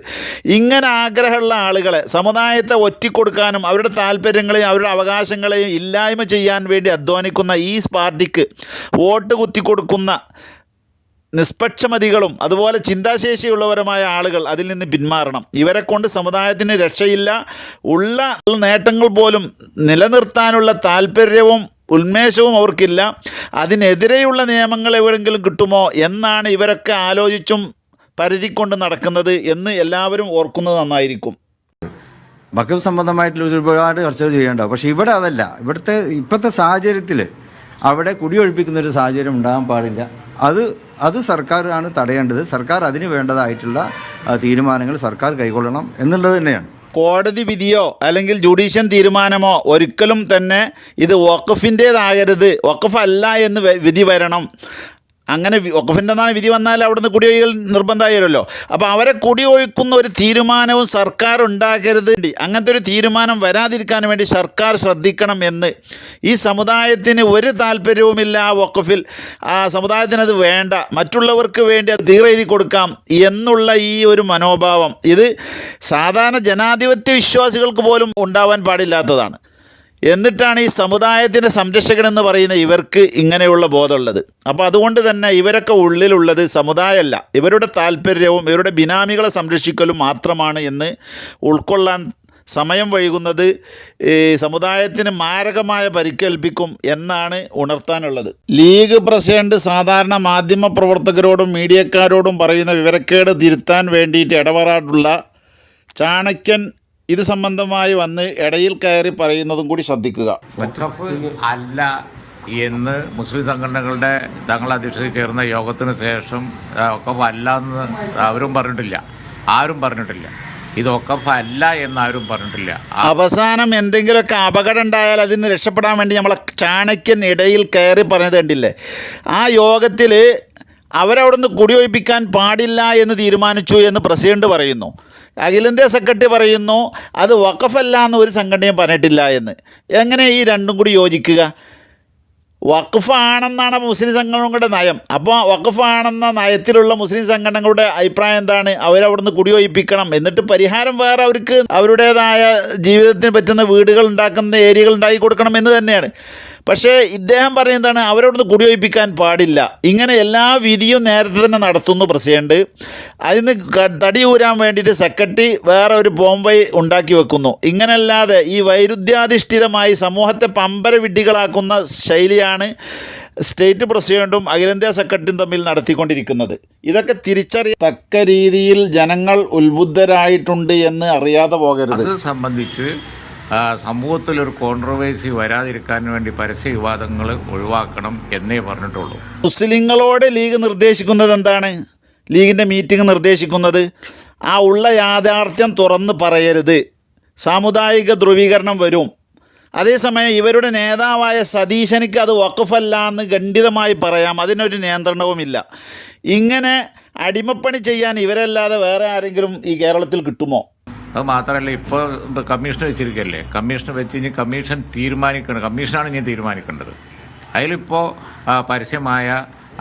ഇങ്ങനെ ആഗ്രഹമുള്ള ആളുകളെ സമുദായത്തെ ഒറ്റിക്കൊടുക്കാനും അവരുടെ താല്പര്യങ്ങളെയും അവരുടെ അവകാശങ്ങളെയും ഇല്ലായ്മ ചെയ്യാൻ വേണ്ടി അധ്വാനിക്കുന്ന ഈ പാർട്ടിക്ക് വോട്ട് കുത്തിക്കൊടുക്കുന്ന നിഷ്പക്ഷമതികളും അതുപോലെ ചിന്താശേഷിയുള്ളവരുമായ ആളുകൾ അതിൽ നിന്ന് പിന്മാറണം. ഇവരെ കൊണ്ട് സമുദായത്തിന് രക്ഷയില്ല. ഉള്ള നേട്ടങ്ങൾ പോലും നിലനിർത്താനുള്ള താല്പര്യവും ഉന്മേഷവും അവർക്കില്ല. അതിനെതിരെയുള്ള നിയമങ്ങൾ എവിടെങ്കിലും കിട്ടുമോ എന്നാണ് ഇവരൊക്കെ ആലോചിച്ചും പരിധിക്കൊണ്ട് നടക്കുന്നത് എന്ന് എല്ലാവരും ഓർക്കുന്നത് നന്നായിരിക്കും. വക്കഫ് സംബന്ധമായിട്ടുള്ള ഒരുപാട് ചർച്ചകൾ ചെയ്യേണ്ടാവും പക്ഷേ ഇവിടെ അതല്ല. ഇവിടുത്തെ ഇപ്പോഴത്തെ സാഹചര്യത്തിൽ അവിടെ കുടിയൊഴിപ്പിക്കുന്ന ഒരു സാഹചര്യം ഉണ്ടാകാൻ പാടില്ല. അത് അത് സർക്കാരാണ് തടയേണ്ടത്. സർക്കാർ അതിന് വേണ്ടതായിട്ടുള്ള തീരുമാനങ്ങൾ സർക്കാർ കൈക്കൊള്ളണം എന്നുള്ളത് തന്നെയാണ്. കോടതി വിധിയോ അല്ലെങ്കിൽ ജുഡീഷ്യൻ തീരുമാനമോ ഒരിക്കലും തന്നെ ഇത് വഖഫിന്റേതാകരുത്. വഖഫ് അല്ല എന്ന് വിധി വരണം. അങ്ങനെ ഒക്കഫിന്റെ വഖഫിന്റെന്നാണ് വിധി വന്നാൽ അവിടുന്ന് കുടിയൊഴികൾ നിർബന്ധമായല്ലോ അപ്പോൾ അവരെ കുടിയൊഴിക്കുന്ന ഒരു തീരുമാനവും സർക്കാർ ഉണ്ടാക്കരുത് അങ്ങനത്തെ ഒരു തീരുമാനം വരാതിരിക്കാൻ വേണ്ടി സർക്കാർ ശ്രദ്ധിക്കണം എന്ന് ഈ സമുദായത്തിന് ഒരു താല്പര്യവുമില്ല ആ വഖഫിൽ. ആ സമുദായത്തിനത് വേണ്ട മറ്റുള്ളവർക്ക് വേണ്ടി അത് തീരെഴുതി കൊടുക്കാം എന്നുള്ള ഈ ഒരു മനോഭാവം. ഇത് സാധാരണ ജനാധിപത്യ വിശ്വാസികൾക്ക് പോലും ഉണ്ടാവാൻ പാടില്ലാത്തതാണ്. എന്നിട്ടാണ് ഈ സമുദായത്തിന്റെ സംരക്ഷകൻ എന്ന് പറയുന്ന ഇവർക്ക് ഇങ്ങനെയുള്ള ബോധമുള്ളത്. അപ്പോൾ അതുകൊണ്ട് തന്നെ ഇവരൊക്കെ ഉള്ളിലുള്ളത് സമുദായമല്ല. ഇവരുടെ താല്പര്യവും ഇവരുടെ ബിനാമികളെ സംരക്ഷിക്കലും മാത്രമാണ് എന്ന് ഉൾക്കൊള്ളാൻ സമയം വൈകുന്നത് ഈ സമുദായത്തിന് മാരകമായ പരിക്കേൽപ്പിക്കും എന്നാണ് ഉണർത്താനുള്ളത്. ലീഗ് പ്രസിഡന്റ് സാധാരണ മാധ്യമ പ്രവർത്തകരോടും മീഡിയക്കാരോടും പറയുന്ന വിവരക്കേട് തിരുത്താൻ വേണ്ടിയിട്ട് ഇടപെടാറുള്ള ചാണക്യൻ ഇത് സംബന്ധമായി വന്ന് ഇടയിൽ കയറി പറയുന്നതും കൂടി ശ്രദ്ധിക്കുക. അല്ല എന്ന് മുസ്ലിം സംഘടനകളുടെ തങ്ങൾ അധ്യക്ഷത ചേർന്ന യോഗത്തിന് ശേഷം ഒക്കെ അല്ല എന്ന് അവരും പറഞ്ഞിട്ടില്ല. ആരും പറഞ്ഞിട്ടില്ല. ഇതൊക്കെ അല്ല എന്ന് ആരും പറഞ്ഞിട്ടില്ല. അവസാനം എന്തെങ്കിലുമൊക്കെ അപകടം ഉണ്ടായാൽ അതിൽ നിന്ന് രക്ഷപ്പെടാൻ വേണ്ടി നമ്മളെ ചാണക്യൻ ഇടയിൽ കയറി പറഞ്ഞത് കണ്ടില്ലേ? ആ യോഗത്തിൽ അവരവിടുന്ന് കുടിയൊഴിപ്പിക്കാൻ പാടില്ല എന്ന് തീരുമാനിച്ചു എന്ന് പ്രസിഡന്റ് പറയുന്നു. അഖിലേന്ത്യാ സെക്രട്ടറി പറയുന്നു അത് വഖഫല്ല എന്ന് ഒരു സംഘടനയും പറഞ്ഞിട്ടില്ല എന്ന്. എങ്ങനെ ഈ രണ്ടും കൂടി യോജിക്കുക? വഖഫാണെന്നാണ് മുസ്ലിം സംഘടനകളുടെ നയം. അപ്പോൾ വഖഫാണെന്ന നയത്തിലുള്ള മുസ്ലിം സംഘടനകളുടെ അഭിപ്രായം എന്താണ്? അവരവിടുന്ന് കുടിയൊഴിപ്പിക്കണം. എന്നിട്ട് പരിഹാരം വേറെ അവർക്ക് അവരുടേതായ ജീവിതത്തിന് പറ്റുന്ന വീടുകൾ ഉണ്ടാക്കുന്ന ഏരിയകൾ ഉണ്ടാക്കി കൊടുക്കണം എന്ന് തന്നെയാണ്. പക്ഷേ ഇദ്ദേഹം പറയുന്നതാണ് അവരോടൊന്ന് കുടിയൊഴിപ്പിക്കാൻ പാടില്ല. ഇങ്ങനെ എല്ലാ വിധിയും നേരത്തെ തന്നെ നടത്തുന്നു പ്രസിഡന്റ്. അതിന് തടി ഊരാൻ വേണ്ടിയിട്ട് സെക്രട്ടറി വേറെ ഒരു ബോംബൈ ഉണ്ടാക്കി വെക്കുന്നു. ഇങ്ങനല്ലാതെ ഈ വൈരുദ്ധ്യാധിഷ്ഠിതമായി സമൂഹത്തെ പമ്പര വിഡ്ഢികളാക്കുന്ന ശൈലിയാണ് സ്റ്റേറ്റ് പ്രസിഡന്റും അഖിലേന്ത്യാ സെക്രട്ടറിയും തമ്മിൽ നടത്തിക്കൊണ്ടിരിക്കുന്നത്. ഇതൊക്കെ തിരിച്ചറിയത്തക്ക രീതിയിൽ ജനങ്ങൾ ഉത്ബുദ്ധരായിട്ടുണ്ട് എന്ന് അറിയാതെ പോകരുത്. സംബന്ധിച്ച് സമൂഹത്തിലൊരു കോൺട്രവേഴ്സി വരാതിരിക്കാൻ വേണ്ടി പരസ്യ വിവാദങ്ങൾ ഒഴിവാക്കണം എന്നേ പറഞ്ഞിട്ടുള്ളൂ. മുസ്ലിങ്ങളോട് ലീഗ് നിർദ്ദേശിക്കുന്നത് എന്താണ്? ലീഗിന്റെ മീറ്റിംഗ് നിർദ്ദേശിക്കുന്നത് ആ ഉള്ള യാഥാർത്ഥ്യം തുറന്ന് പറയരുത്. സാമുദായിക ധ്രുവീകരണം വരും. അതേസമയം ഇവരുടെ നേതാവായ സതീശനിക്ക് അത് വഖഫല്ല എന്ന് ഖണ്ഡിതമായി പറയാം. അതിനൊരു നിയന്ത്രണവുമില്ല. ഇങ്ങനെ അടിമപ്പണി ചെയ്യാൻ ഇവരല്ലാതെ വേറെ ആരെങ്കിലും ഈ കേരളത്തിൽ കിട്ടുമോ? അത് മാത്രമല്ല ഇപ്പോൾ കമ്മീഷൻ വെച്ചിരിക്കല്ലേ? കമ്മീഷൻ വെച്ച് കഴിഞ്ഞ് കമ്മീഷൻ തീരുമാനിക്കണം. കമ്മീഷനാണ് ഇനി തീരുമാനിക്കേണ്ടത്. അതിലിപ്പോൾ പരസ്യമായ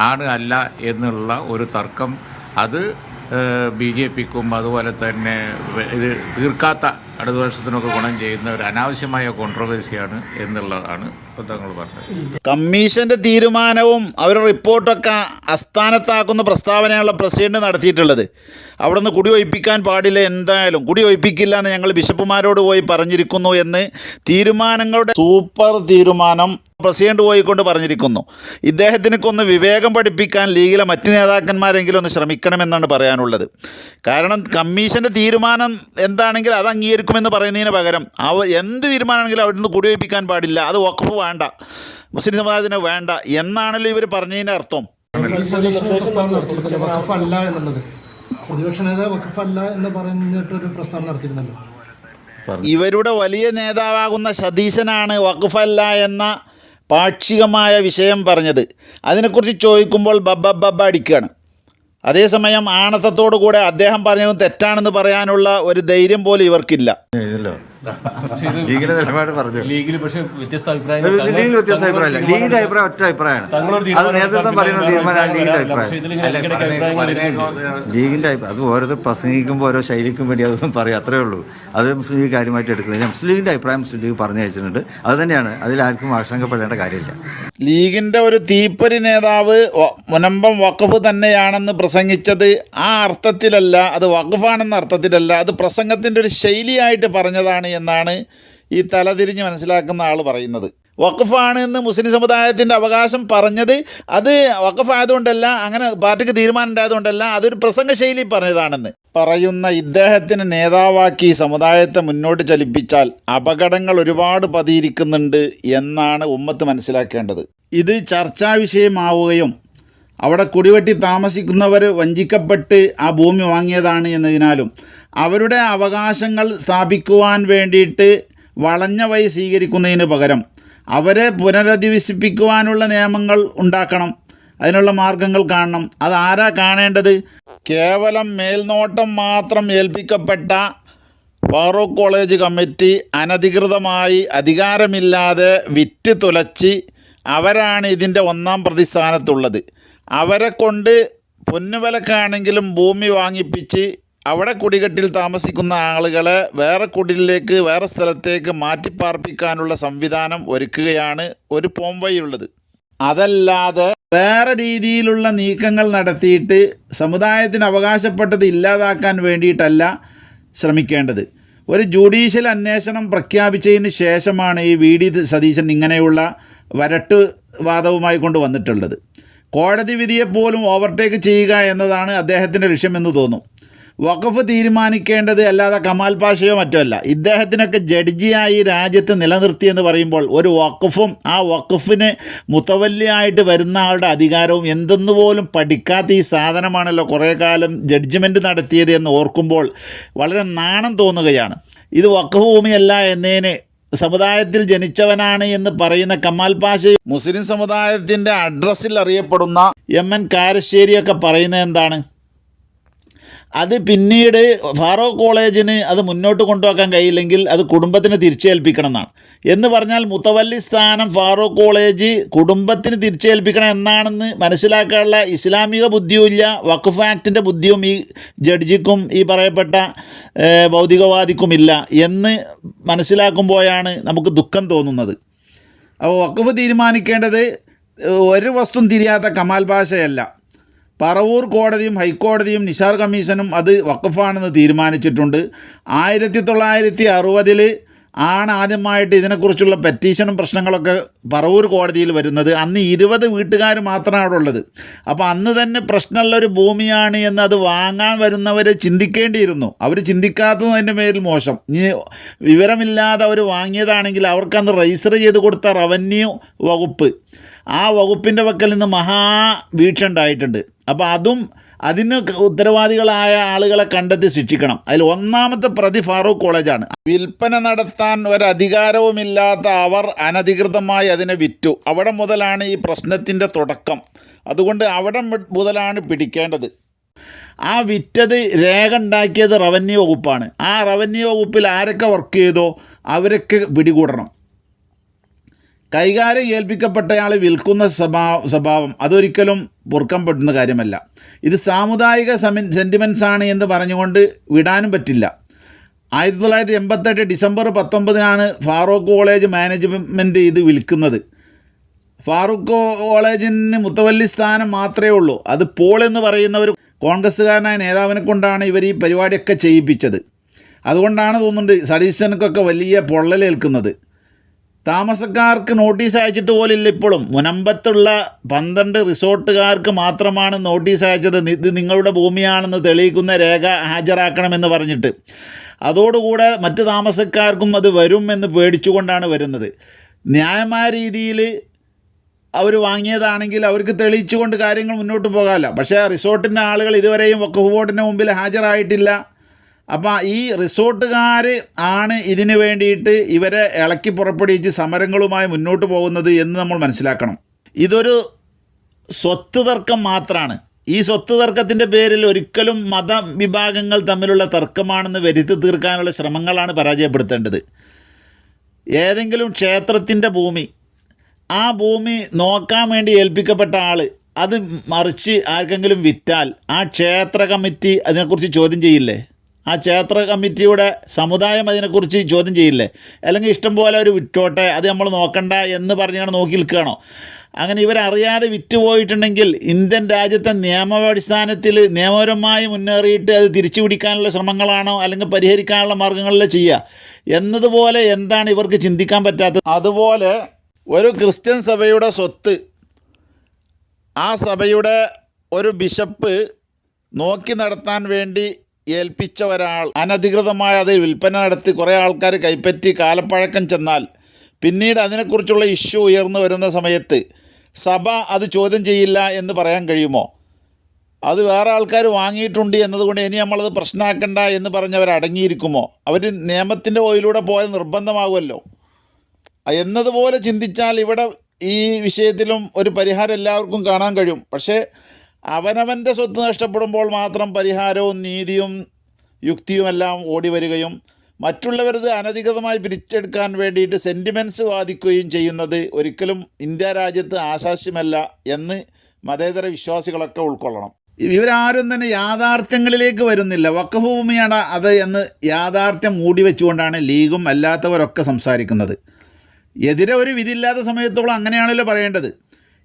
ആണ് അല്ല എന്നുള്ള ഒരു തർക്കം അത് ബി ജെ പിക്കും അതുപോലെ തന്നെ ഇത് തീർക്കാത്ത ഇടതുപക്ഷത്തിനൊക്കെ ഗുണം ചെയ്യുന്ന ഒരു അനാവശ്യമായ കോൺട്രവേഴ്സിയാണ് എന്നുള്ളതാണ് തങ്ങൾ പറഞ്ഞത്. കമ്മീഷന്റെ തീരുമാനവും അവരുടെ റിപ്പോർട്ടൊക്കെ അസ്ഥാനത്താക്കുന്ന പ്രസ്താവനയുള്ള പ്രസിഡന്റ് നടത്തിയിട്ടുള്ളത്. അവിടെ നിന്ന് കുടി ഒഴിപ്പിക്കാൻ പാടില്ല എന്തായാലും. കുടി ഒഴിപ്പിക്കില്ല എന്ന് ഞങ്ങൾ ബിഷപ്പുമാരോട് പോയി പറഞ്ഞിരിക്കുന്നു എന്ന് തീരുമാനങ്ങളുടെ സൂപ്പർ തീരുമാനം പ്രസിഡന്റ് പോയിക്കൊണ്ട് പറഞ്ഞിരിക്കുന്നു. ഇദ്ദേഹത്തിനൊക്കെ ഒന്ന് വിവേകം പഠിപ്പിക്കാൻ ലീഗിലെ മറ്റ് നേതാക്കന്മാരെങ്കിലും ഒന്ന് ശ്രമിക്കണമെന്നാണ് പറയാനുള്ളത്. കാരണം കമ്മീഷന്റെ തീരുമാനം എന്താണെങ്കിൽ അത് അംഗീകരിക്കുമെന്ന് പറയുന്നതിന് പകരം അവ എന്ത് തീരുമാനമാണെങ്കിലും അവിടെ നിന്ന് കുടിവയ്പ്പിക്കാൻ പാടില്ല. അത് വഖഫ് വേണ്ട. മുസ്ലിം സമുദായത്തിന് വേണ്ട എന്നാണല്ലോ ഇവർ പറഞ്ഞതിന്റെ അർത്ഥം. എന്നുള്ളത് പ്രതിപക്ഷ നേതാവ് വഖഫല്ല എന്ന് പറഞ്ഞിട്ടൊരു പ്രസ്താവന നടത്തിയിരുന്നല്ലോ ഇവരുടെ വലിയ നേതാവാകുന്ന സതീശനാണ് വഖഫല്ല എന്ന പാക്ഷികമായ വിഷയം പറഞ്ഞത്. അതിനെക്കുറിച്ച് ചോദിക്കുമ്പോൾ ബബ്ബ ബബ്ബ അടിക്കുകയാണ്. അതേസമയം ആണത്തത്തോടു കൂടെ അദ്ദേഹം പറഞ്ഞത് തെറ്റാണെന്ന് പറയാനുള്ള ഒരു ധൈര്യം പോലും ഇവർക്കില്ല. ലീഗിന്റെ നിലപാട് പറഞ്ഞു. ലീഗിൽ പക്ഷേ വ്യത്യസ്ത അഭിപ്രായങ്ങൾ. ലീഗിൽ വ്യത്യസ്ത അഭിപ്രായമില്ല. ലീഗിന്റെ അഭിപ്രായം ഒറ്റ അഭിപ്രായമാണ്. അത് നേതൃത്വം പറയുന്ന തീരുമാനമാണ് ലീഗിന്റെ അഭിപ്രായം. ലീഗിന്റെ അഭിപ്രായം അത് ഓരോ പ്രസംഗിക്കുമ്പോൾ ഓരോ ശൈലിക്കും വേണ്ടി അതൊന്നും പറയും. അത്രേ ഉള്ളൂ. അത് മുസ്ലിം ലീഗ് കാര്യമായിട്ട് എടുക്കുന്നില്ല മുസ്ലിം ലീഗിന്റെ അഭിപ്രായം മുസ്ലിം ലീഗ് പറഞ്ഞു വെച്ചിട്ടുണ്ട് അത് തന്നെയാണ്. അതിൽ ആർക്കും ആശങ്കപ്പെടേണ്ട കാര്യമില്ല. ലീഗിന്റെ ഒരു തീപ്പൊരി നേതാവ് മുനമ്പം വഖഫ് തന്നെയാണെന്ന് പ്രസംഗിച്ചത് ആ അർത്ഥത്തിലല്ല അത് വഖഫാണെന്ന അർത്ഥത്തിലല്ല അത് പ്രസംഗത്തിന്റെ ഒരു ശൈലിയായിട്ട് പറഞ്ഞതാണ് എന്നാണ് ഈ തലതിരിഞ്ഞ് മനസ്സിലാക്കുന്ന ആൾ പറയുന്നത്. വഖഫാണ് എന്ന് മുസ്ലിം സമുദായത്തിന്റെ അവകാശം പറഞ്ഞത്. അത് വഖഫായതുകൊണ്ടല്ല അങ്ങനെ പാർട്ടിക്ക് തീരുമാനം ഉണ്ടായതുകൊണ്ടല്ല അതൊരു പ്രസംഗ ശൈലി പറഞ്ഞതാണെന്ന്. പറയുന്ന ഇദ്ദേഹത്തിന് നേതാവാക്കി സമുദായത്തെ മുന്നോട്ട് ചലിപ്പിച്ചാൽ അപകടങ്ങൾ ഒരുപാട് പതിയിരിക്കുന്നുണ്ട് എന്നാണ് ഉമ്മത്ത് മനസ്സിലാക്കേണ്ടത്. ഇത് ചർച്ചാ വിഷയമാവുകയും അവിടെ കുടിവെട്ടി താമസിക്കുന്നവർ വഞ്ചിക്കപ്പെട്ട് ആ ഭൂമി വാങ്ങിയതാണ് എന്നതിനാലും അവരുടെ അവകാശങ്ങൾ സ്ഥാപിക്കുവാൻ വേണ്ടിയിട്ട് വളഞ്ഞ വഴി സ്വീകരിക്കുന്നതിന് പകരം അവരെ പുനരധിവസിപ്പിക്കുവാനുള്ള നിയമങ്ങൾ ഉണ്ടാക്കണം. അതിനുള്ള മാർഗങ്ങൾ കാണണം. അത് ആരാ കാണേണ്ടത്? കേവലം മേൽനോട്ടം മാത്രം ഏൽപ്പിക്കപ്പെട്ട ഫാറൂഖ് കോളേജ് കമ്മിറ്റി അനധികൃതമായി അധികാരമില്ലാതെ വിറ്റ് തുലച്ച് അവരാണ് ഇതിന്റെ ഒന്നാം പ്രതിസ്ഥാനത്തുള്ളത്. അവരെ കൊണ്ട് പൊന്നുവിലക്കാണെങ്കിലും ഭൂമി വാങ്ങിപ്പിച്ച് അവിടെ കുടികെട്ടിൽ താമസിക്കുന്ന ആളുകളെ വേറെ കുടിലേക്ക് വേറെ സ്ഥലത്തേക്ക് മാറ്റിപ്പാർപ്പിക്കാനുള്ള സംവിധാനം ഒരുക്കുകയാണ് ഒരു പോംവഴിയുള്ളത്. അതല്ലാതെ വേറെ രീതിയിലുള്ള നീക്കങ്ങൾ നടത്തിയിട്ട് സമുദായത്തിന് അവകാശപ്പെട്ടത് ഇല്ലാതാക്കാൻ വേണ്ടിയിട്ടല്ല ശ്രമിക്കേണ്ടത്. ഒരു ജുഡീഷ്യൽ അന്വേഷണം പ്രഖ്യാപിച്ചതിന് ശേഷമാണ് ഈ വി ഡി സതീശൻ ഇങ്ങനെയുള്ള വരട്ട് വാദവുമായി കൊണ്ട് വന്നിട്ടുള്ളത് കോടതി വിധിയെപ്പോലും ഓവർടേക്ക് ചെയ്യുക എന്നതാണ് അദ്ദേഹത്തിന്റെ ലക്ഷ്യമെന്ന് തോന്നും. വഖഫ് തീരുമാനിക്കേണ്ടത് അല്ലാതെ കമാൽ പാഷയോ മറ്റോ അല്ല ഇദ്ദേഹത്തിനൊക്കെ ജഡ്ജിയായി രാജ്യത്ത് നിലനിർത്തിയെന്ന് പറയുമ്പോൾ ഒരു വഖഫും ആ വഖഫിന് മുത്തവല്ലിയായിട്ട് വരുന്ന ആളുടെ അധികാരവും എന്തെന്ന് പോലും പഠിക്കാത്ത ഈ സാധനമാണല്ലോ കുറേ കാലം ജഡ്ജ്മെന്റ് നടത്തിയത് എന്ന് ഓർക്കുമ്പോൾ വളരെ നാണം തോന്നുകയാണ്. ഇത് വഖഫ് ഭൂമിയല്ല എന്നതിന് സമുദായത്തിൽ ജനിച്ചവനാണ് എന്ന് പറയുന്ന കമാൽ പാഷ മുസ്ലിം സമുദായത്തിന്റെ അഡ്രസ്സിൽ അറിയപ്പെടുന്ന എം എൻ കാരശ്ശേരിയൊക്കെ പറയുന്നത് എന്താണ്? അത് പിന്നീട് ഫാറോ കോളേജിന് അത് മുന്നോട്ട് കൊണ്ടുപോകാൻ കഴിയില്ലെങ്കിൽ അത് കുടുംബത്തിന് തിരിച്ചേൽപ്പിക്കണം എന്നാണ് എന്ന് പറഞ്ഞാൽ മുത്തവല്ലി സ്ഥാനം ഫാറോ കോളേജ് കുടുംബത്തിന് തിരിച്ചേൽപ്പിക്കണം എന്നാണെന്ന് മനസ്സിലാക്കാനുള്ള ഇസ്ലാമിക ബുദ്ധിയുമില്ല വഖഫ് ആക്ടിന്റെ ബുദ്ധിയും ഈ ജഡ്ജിക്കും ഈ പറയപ്പെട്ട ഭൗതികവാദിക്കും ഭൗതികവാദിക്കുമില്ല എന്ന് മനസ്സിലാക്കുമ്പോഴാണ് നമുക്ക് ദുഃഖം തോന്നുന്നത്. അപ്പോൾ വഖഫ് തീരുമാനിക്കേണ്ടത് ഒരു വസ്തു തിരിയാത്ത കമാൽ ഭാഷയല്ല. പറവൂർ കോടതിയും ഹൈക്കോടതിയും നിഷാർ കമ്മീഷനും അത് വഖഫാണെന്ന് തീരുമാനിച്ചിട്ടുണ്ട്. ആയിരത്തി തൊള്ളായിരത്തി അറുപതിൽ ആണ് ആദ്യമായിട്ട് ഇതിനെക്കുറിച്ചുള്ള പെറ്റീഷനും പ്രശ്നങ്ങളൊക്കെ പറവൂർ കോടതിയിൽ വരുന്നത്. അന്ന് ഇരുപത് വീട്ടുകാർ മാത്രമാണ് അവിടെ ഉള്ളത്. അപ്പോൾ അന്ന് തന്നെ പ്രശ്നമുള്ളൊരു ഭൂമിയാണ് എന്ന് അത് വാങ്ങാൻ വരുന്നവർ ചിന്തിക്കേണ്ടിയിരുന്നു. അവർ ചിന്തിക്കാത്തതിന്റെ പേരിൽ മോശം. ഇനി വിവരമില്ലാതെ അവർ വാങ്ങിയതാണെങ്കിൽ അവർക്കന്ന് രജിസ്റ്റർ ചെയ്ത് കൊടുത്ത റവന്യൂ വകുപ്പ്. ആ വകുപ്പിന്റെ പക്കൽ നിന്ന് മഹാവീക്ഷ ഉണ്ടായിട്ടുണ്ട്. അപ്പോൾ അതും അതിന് ഉത്തരവാദികളായ ആളുകളെ കണ്ടെത്തി ശിക്ഷിക്കണം. അതിൽ ഒന്നാമത്തെ പ്രതി ഫാറൂഖ് കോളേജാണ്. വിൽപ്പന നടത്താൻ ഒരധികാരവുമില്ലാത്ത അവർ അനധികൃതമായി അതിനെ വിറ്റു. അവിടെ മുതലാണ് ഈ പ്രശ്നത്തിന്റെ തുടക്കം. അതുകൊണ്ട് അവിടെ മുതലാണ് പിടിക്കേണ്ടത്. ആ വിറ്റത് രേഖ ഉണ്ടാക്കിയത് റവന്യൂ വകുപ്പാണ്. ആ റവന്യൂ വകുപ്പിൽ ആരൊക്കെ വർക്ക് ചെയ്തോ അവരൊക്കെ പിടികൂടണം. കൈകാര്യം ഏൽപ്പിക്കപ്പെട്ടയാൾ വിൽക്കുന്ന സ്വഭാവ സ്വഭാവം അതൊരിക്കലും പൊറുക്കാൻ പെട്ടുന്ന കാര്യമല്ല. ഇത് സാമുദായിക സമി സെന്റിമെൻസാണ് എന്ന് പറഞ്ഞുകൊണ്ട് വിടാനും പറ്റില്ല. ആയിരത്തി തൊള്ളായിരത്തി എൺപത്തെട്ട് ഡിസംബർ പത്തൊമ്പതിനാണ് ഫാറൂഖ് കോളേജ് മാനേജ്മെന്റ് ഇത് വിൽക്കുന്നത്. ഫാറൂഖ് കോളേജിന് മുത്തവല്ലി സ്ഥാനം മാത്രമേ ഉള്ളൂ. അത് പോൾ എന്ന് പറയുന്ന ഒരു കോൺഗ്രസ്സുകാരനായ നേതാവിനെ കൊണ്ടാണ് ഇവർ ഈ പരിപാടിയൊക്കെ ചെയ്യിപ്പിച്ചത്. അതുകൊണ്ടാണ് തോന്നുന്നുണ്ട് സതീശനക്കൊക്കെ വലിയ പൊള്ളലേൽക്കുന്നത്. താമസക്കാർക്ക് നോട്ടീസ് അയച്ചിട്ട് പോലില്ല ഇപ്പോഴും. മുനമ്പത്തുള്ള പന്ത്രണ്ട് റിസോർട്ടുകാർക്ക് മാത്രമാണ് നോട്ടീസ് അയച്ചത്. ഇത് നിങ്ങളുടെ ഭൂമിയാണെന്ന് തെളിയിക്കുന്ന രേഖ ഹാജരാക്കണമെന്ന് പറഞ്ഞിട്ട്. അതോടുകൂടെ മറ്റ് താമസക്കാർക്കും അത് വരും എന്ന് പേടിച്ചുകൊണ്ടാണ് വരുന്നത്. ന്യായമായ രീതിയിൽ അവർ വാങ്ങിയതാണെങ്കിൽ അവർക്ക് തെളിയിച്ചുകൊണ്ട് കാര്യങ്ങൾ മുന്നോട്ട് പോകാമല്ലോ. പക്ഷേ റിസോർട്ടിന്റെ ആളുകൾ ഇതുവരെയും വക്കഫ് ബോർഡിന്റെ മുമ്പിൽ ഹാജരായിട്ടില്ല. അപ്പോൾ ഈ റിസോർട്ടുകാർ ആണ് ഇതിന് വേണ്ടിയിട്ട് ഇവരെ ഇളക്കി പുറപ്പെടുവിച്ച് സമരങ്ങളുമായി മുന്നോട്ട് പോകുന്നത് എന്ന് നമ്മൾ മനസ്സിലാക്കണം. ഇതൊരു സ്വത്ത് തർക്കം മാത്രമാണ് ഈ സ്വത്ത് തർക്കത്തിന്റെ പേരിൽ ഒരിക്കലും മതവിഭാഗങ്ങൾ തമ്മിലുള്ള തർക്കമാണെന്ന് വരുത്തി തീർക്കാനുള്ള ശ്രമങ്ങളാണ് പരാജയപ്പെടുത്തേണ്ടത്. ഏതെങ്കിലും ക്ഷേത്രത്തിന്റെ ഭൂമി ആ ഭൂമി നോക്കാൻ വേണ്ടി ഏൽപ്പിക്കപ്പെട്ട ആൾ അത് മറിച്ച് ആർക്കെങ്കിലും വിറ്റാൽ ആ ക്ഷേത്ര കമ്മിറ്റി അതിനെക്കുറിച്ച് ചോദ്യം ചെയ്യില്ലേ? ആ ക്ഷേത്ര കമ്മിറ്റിയുടെ സമുദായം അതിനെക്കുറിച്ച് ചോദ്യം ചെയ്യില്ലേ? അല്ലെങ്കിൽ ഇഷ്ടം പോലെ അവർ വിറ്റോട്ടെ അത് നമ്മൾ നോക്കണ്ട എന്ന് പറഞ്ഞാണ് നോക്കി നിൽക്കുകയാണോ? അങ്ങനെ ഇവരറിയാതെ വിറ്റുപോയിട്ടുണ്ടെങ്കിൽ ഇന്ത്യൻ രാജ്യത്തെ നിയമാടിസ്ഥാനത്തിൽ നിയമപരമായി മുന്നേറിയിട്ട് അത് തിരിച്ചു പിടിക്കാനുള്ള ശ്രമങ്ങളാണോ അല്ലെങ്കിൽ പരിഹരിക്കാനുള്ള മാർഗങ്ങളിലോ ചെയ്യുക? എന്നതുപോലെ എന്താണ് ഇവർക്ക് ചിന്തിക്കാൻ പറ്റാത്തത്? അതുപോലെ ഒരു ക്രിസ്ത്യൻ സഭയുടെ സ്വത്ത് ആ സഭയുടെ ഒരു ബിഷപ്പ് നോക്കി നടത്താൻ വേണ്ടി ഏൽപ്പിച്ച ഒരാൾ അനധികൃതമായ അത് വിൽപ്പന നടത്തി കുറേ ആൾക്കാർ കൈപ്പറ്റി കാലപ്പഴക്കം ചെന്നാൽ പിന്നീട് അതിനെക്കുറിച്ചുള്ള ഇഷ്യൂ ഉയർന്നു വരുന്ന സമയത്ത് സഭ അത് ചോദ്യം ചെയ്യില്ല എന്ന് പറയാൻ കഴിയുമോ? അത് വേറെ ആൾക്കാർ വാങ്ങിയിട്ടുണ്ട് എന്നതുകൊണ്ട് ഇനി നമ്മളത് പ്രശ്നമാക്കണ്ട എന്ന് പറഞ്ഞവർ അടങ്ങിയിരിക്കുമോ? അവർ നിയമത്തിന്റെ ഓയിലൂടെ പോയത് നിർബന്ധമാകുമല്ലോ എന്നതുപോലെ ചിന്തിച്ചാൽ ഇവിടെ ഈ വിഷയത്തിലും ഒരു പരിഹാരം എല്ലാവർക്കും കാണാൻ കഴിയും. പക്ഷേ അവനവന്റെ സ്വത്ത് നഷ്ടപ്പെടുമ്പോൾ മാത്രം പരിഹാരവും നീതിയും യുക്തിയുമെല്ലാം ഓടി വരികയും മറ്റുള്ളവരത് അനധികൃതമായി പിരിച്ചെടുക്കാൻ വേണ്ടിയിട്ട് സെന്റിമെന്റ്സ് വാദിക്കുകയും ചെയ്യുന്നത് ഒരിക്കലും ഇന്ത്യ രാജ്യത്ത് ആശാസ്യമല്ല എന്ന് മതേതര വിശ്വാസികളൊക്കെ ഉൾക്കൊള്ളണം. ഇവരാരും തന്നെ യാഥാർത്ഥ്യങ്ങളിലേക്ക് വരുന്നില്ല. വഖഫ് ഭൂമിയാണ് അത് എന്ന് യാഥാർത്ഥ്യം മൂടി വെച്ചുകൊണ്ടാണ് ലീഗും അല്ലാത്തവരൊക്കെ സംസാരിക്കുന്നത്. എതിരെ ഒരു വിധിയില്ലാത്ത സമയത്തോളം അങ്ങനെയാണല്ലോ പറയേണ്ടത്.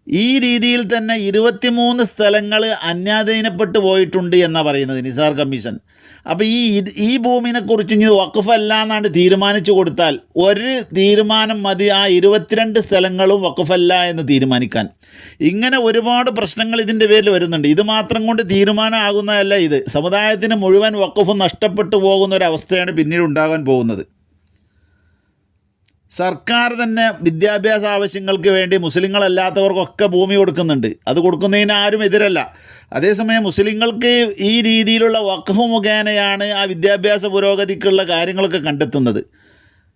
ഈ രീതിയിൽ തന്നെ ഇരുപത്തിമൂന്ന് സ്ഥലങ്ങൾ അന്യാധീനപ്പെട്ടു പോയിട്ടുണ്ട് എന്നാണ് പറയുന്നത് നിസാർ കമ്മീഷൻ. അപ്പോൾ ഈ ഈ ഭൂമിനെക്കുറിച്ച് ഇനി വഖഫല്ല എന്നാണ് തീരുമാനിച്ചു കൊടുത്താൽ ഒരു തീരുമാനം മതി ആ ഇരുപത്തിരണ്ട് സ്ഥലങ്ങളും വഖഫല്ല എന്ന് തീരുമാനിക്കാൻ. ഇങ്ങനെ ഒരുപാട് പ്രശ്നങ്ങൾ ഇതിന്റെ പേരിൽ വരുന്നുണ്ട്. ഇത് മാത്രം കൊണ്ട് തീരുമാനമാകുന്നതല്ല ഇത്. സമുദായത്തിന് മുഴുവൻ വഖഫ് നഷ്ടപ്പെട്ടു പോകുന്ന ഒരവസ്ഥയാണ് പിന്നീട് ഉണ്ടാകാൻ പോകുന്നത്. സർക്കാർ തന്നെ വിദ്യാഭ്യാസ ആവശ്യങ്ങൾക്ക് വേണ്ടി മുസ്ലിങ്ങളല്ലാത്തവർക്കൊക്കെ ഭൂമി കൊടുക്കുന്നുണ്ട്. അത് കൊടുക്കുന്നതിന് ആരും എതിരല്ല. അതേസമയം മുസ്ലിങ്ങൾക്ക് ഈ രീതിയിലുള്ള വഖഫ് മുഖേനയാണ് ആ വിദ്യാഭ്യാസ പുരോഗതിക്കുള്ള കാര്യങ്ങളൊക്കെ കണ്ടെത്തുന്നത്.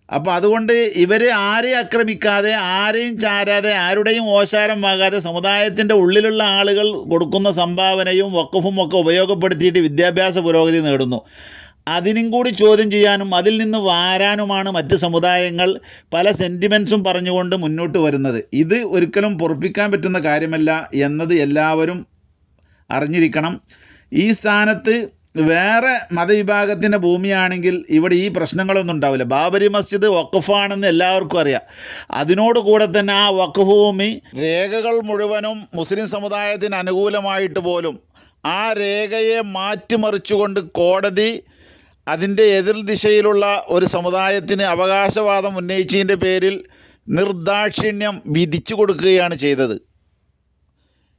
അപ്പോൾ അതുകൊണ്ട് ഇവരെ ആരെയും ആക്രമിക്കാതെ ആരെയും ചാരാതെ ആരുടെയും ഓശാരം വാങ്ങാതെ സമുദായത്തിന്റെ ഉള്ളിലുള്ള ആളുകൾ കൊടുക്കുന്ന സംഭാവനയും വക്കഫും ഒക്കെ ഉപയോഗപ്പെടുത്തിയിട്ട് വിദ്യാഭ്യാസ പുരോഗതി നേടുന്നു. അതിനും കൂടി ചോദ്യം ചെയ്യാനും അതിൽ നിന്ന് വാരാനുമാണ് മറ്റ് സമുദായങ്ങൾ പല സെന്റിമെൻസും പറഞ്ഞുകൊണ്ട് മുന്നോട്ട് വരുന്നത്. ഇത് ഒരിക്കലും പൊറപ്പിക്കാൻ പറ്റുന്ന കാര്യമല്ല എന്നത് എല്ലാവരും അറിഞ്ഞിരിക്കണം. ഈ സ്ഥാനത്ത് വേറെ മതവിഭാഗത്തിന്റെ ഭൂമിയാണെങ്കിൽ ഇവിടെ ഈ പ്രശ്നങ്ങളൊന്നും ഉണ്ടാവില്ല. ബാബരി മസ്ജിദ് വഖഫാണെന്ന് എല്ലാവർക്കും അറിയാം. അതിനോട് കൂടെ തന്നെ ആ വഖഫ് ഭൂമി രേഖകൾ മുഴുവനും മുസ്ലിം സമുദായത്തിന് അനുകൂലമായിട്ട് പോലും ആ രേഖയെ മാറ്റിമറിച്ചുകൊണ്ട് കോടതി അതിന്റെ എതിർ ദിശയിലുള്ള ഒരു സമുദായത്തിന് അവകാശവാദം ഉന്നയിച്ചതിന്റെ പേരിൽ നിർദാക്ഷിണ്യം വിധിച്ചു കൊടുക്കുകയാണ് ചെയ്തത്.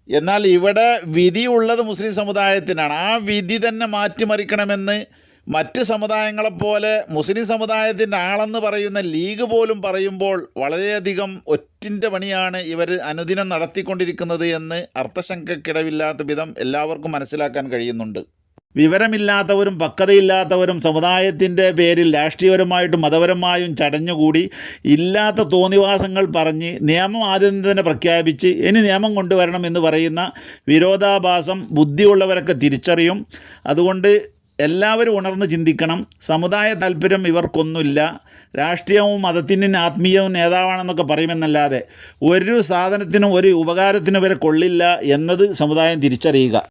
എന്നാൽ ഇവിടെ വിധിയുള്ളത് മുസ്ലിം സമുദായത്തിനാണ്. ആ വിധി തന്നെ മാറ്റിമറിക്കണമെന്ന് മറ്റ് സമുദായങ്ങളെപ്പോലെ മുസ്ലിം സമുദായത്തിന്റെ ആളെന്ന് പറയുന്ന ലീഗ് പോലും പറയുമ്പോൾ വളരെയധികം ഒറ്റിന്റെ പണിയാണ് ഇവർ അനുദിനം നടത്തിക്കൊണ്ടിരിക്കുന്നത് എന്ന് അർത്ഥശങ്കക്കിടവില്ലാത്ത വിധം എല്ലാവർക്കും മനസ്സിലാക്കാൻ കഴിയുന്നുണ്ട്. വിവരമില്ലാത്തവരും പക്വതയില്ലാത്തവരും സമുദായത്തിന്റെ പേരിൽ രാഷ്ട്രീയപരമായിട്ടും മതപരമായും ചടഞ്ഞുകൂടി ഇല്ലാത്ത തോന്നിവാസങ്ങൾ പറഞ്ഞ് നിയമം ആദ്യം തന്നെ പ്രഖ്യാപിച്ച് ഇനി നിയമം കൊണ്ടുവരണം എന്ന് പറയുന്ന വിരോധാഭാസം ബുദ്ധിയുള്ളവരൊക്കെ തിരിച്ചറിയും. അതുകൊണ്ട് എല്ലാവരും ഉണർന്ന് ചിന്തിക്കണം. സമുദായ താല്പര്യം ഇവർക്കൊന്നുമില്ല. രാഷ്ട്രീയവും മതത്തിനും ആത്മീയവും നേതാവാണെന്നൊക്കെ പറയുമെന്നല്ലാതെ ഒരു സാധനത്തിനും ഒരു ഉപകാരത്തിനും വരെ കൊള്ളില്ല എന്നത് സമുദായം തിരിച്ചറിയുക.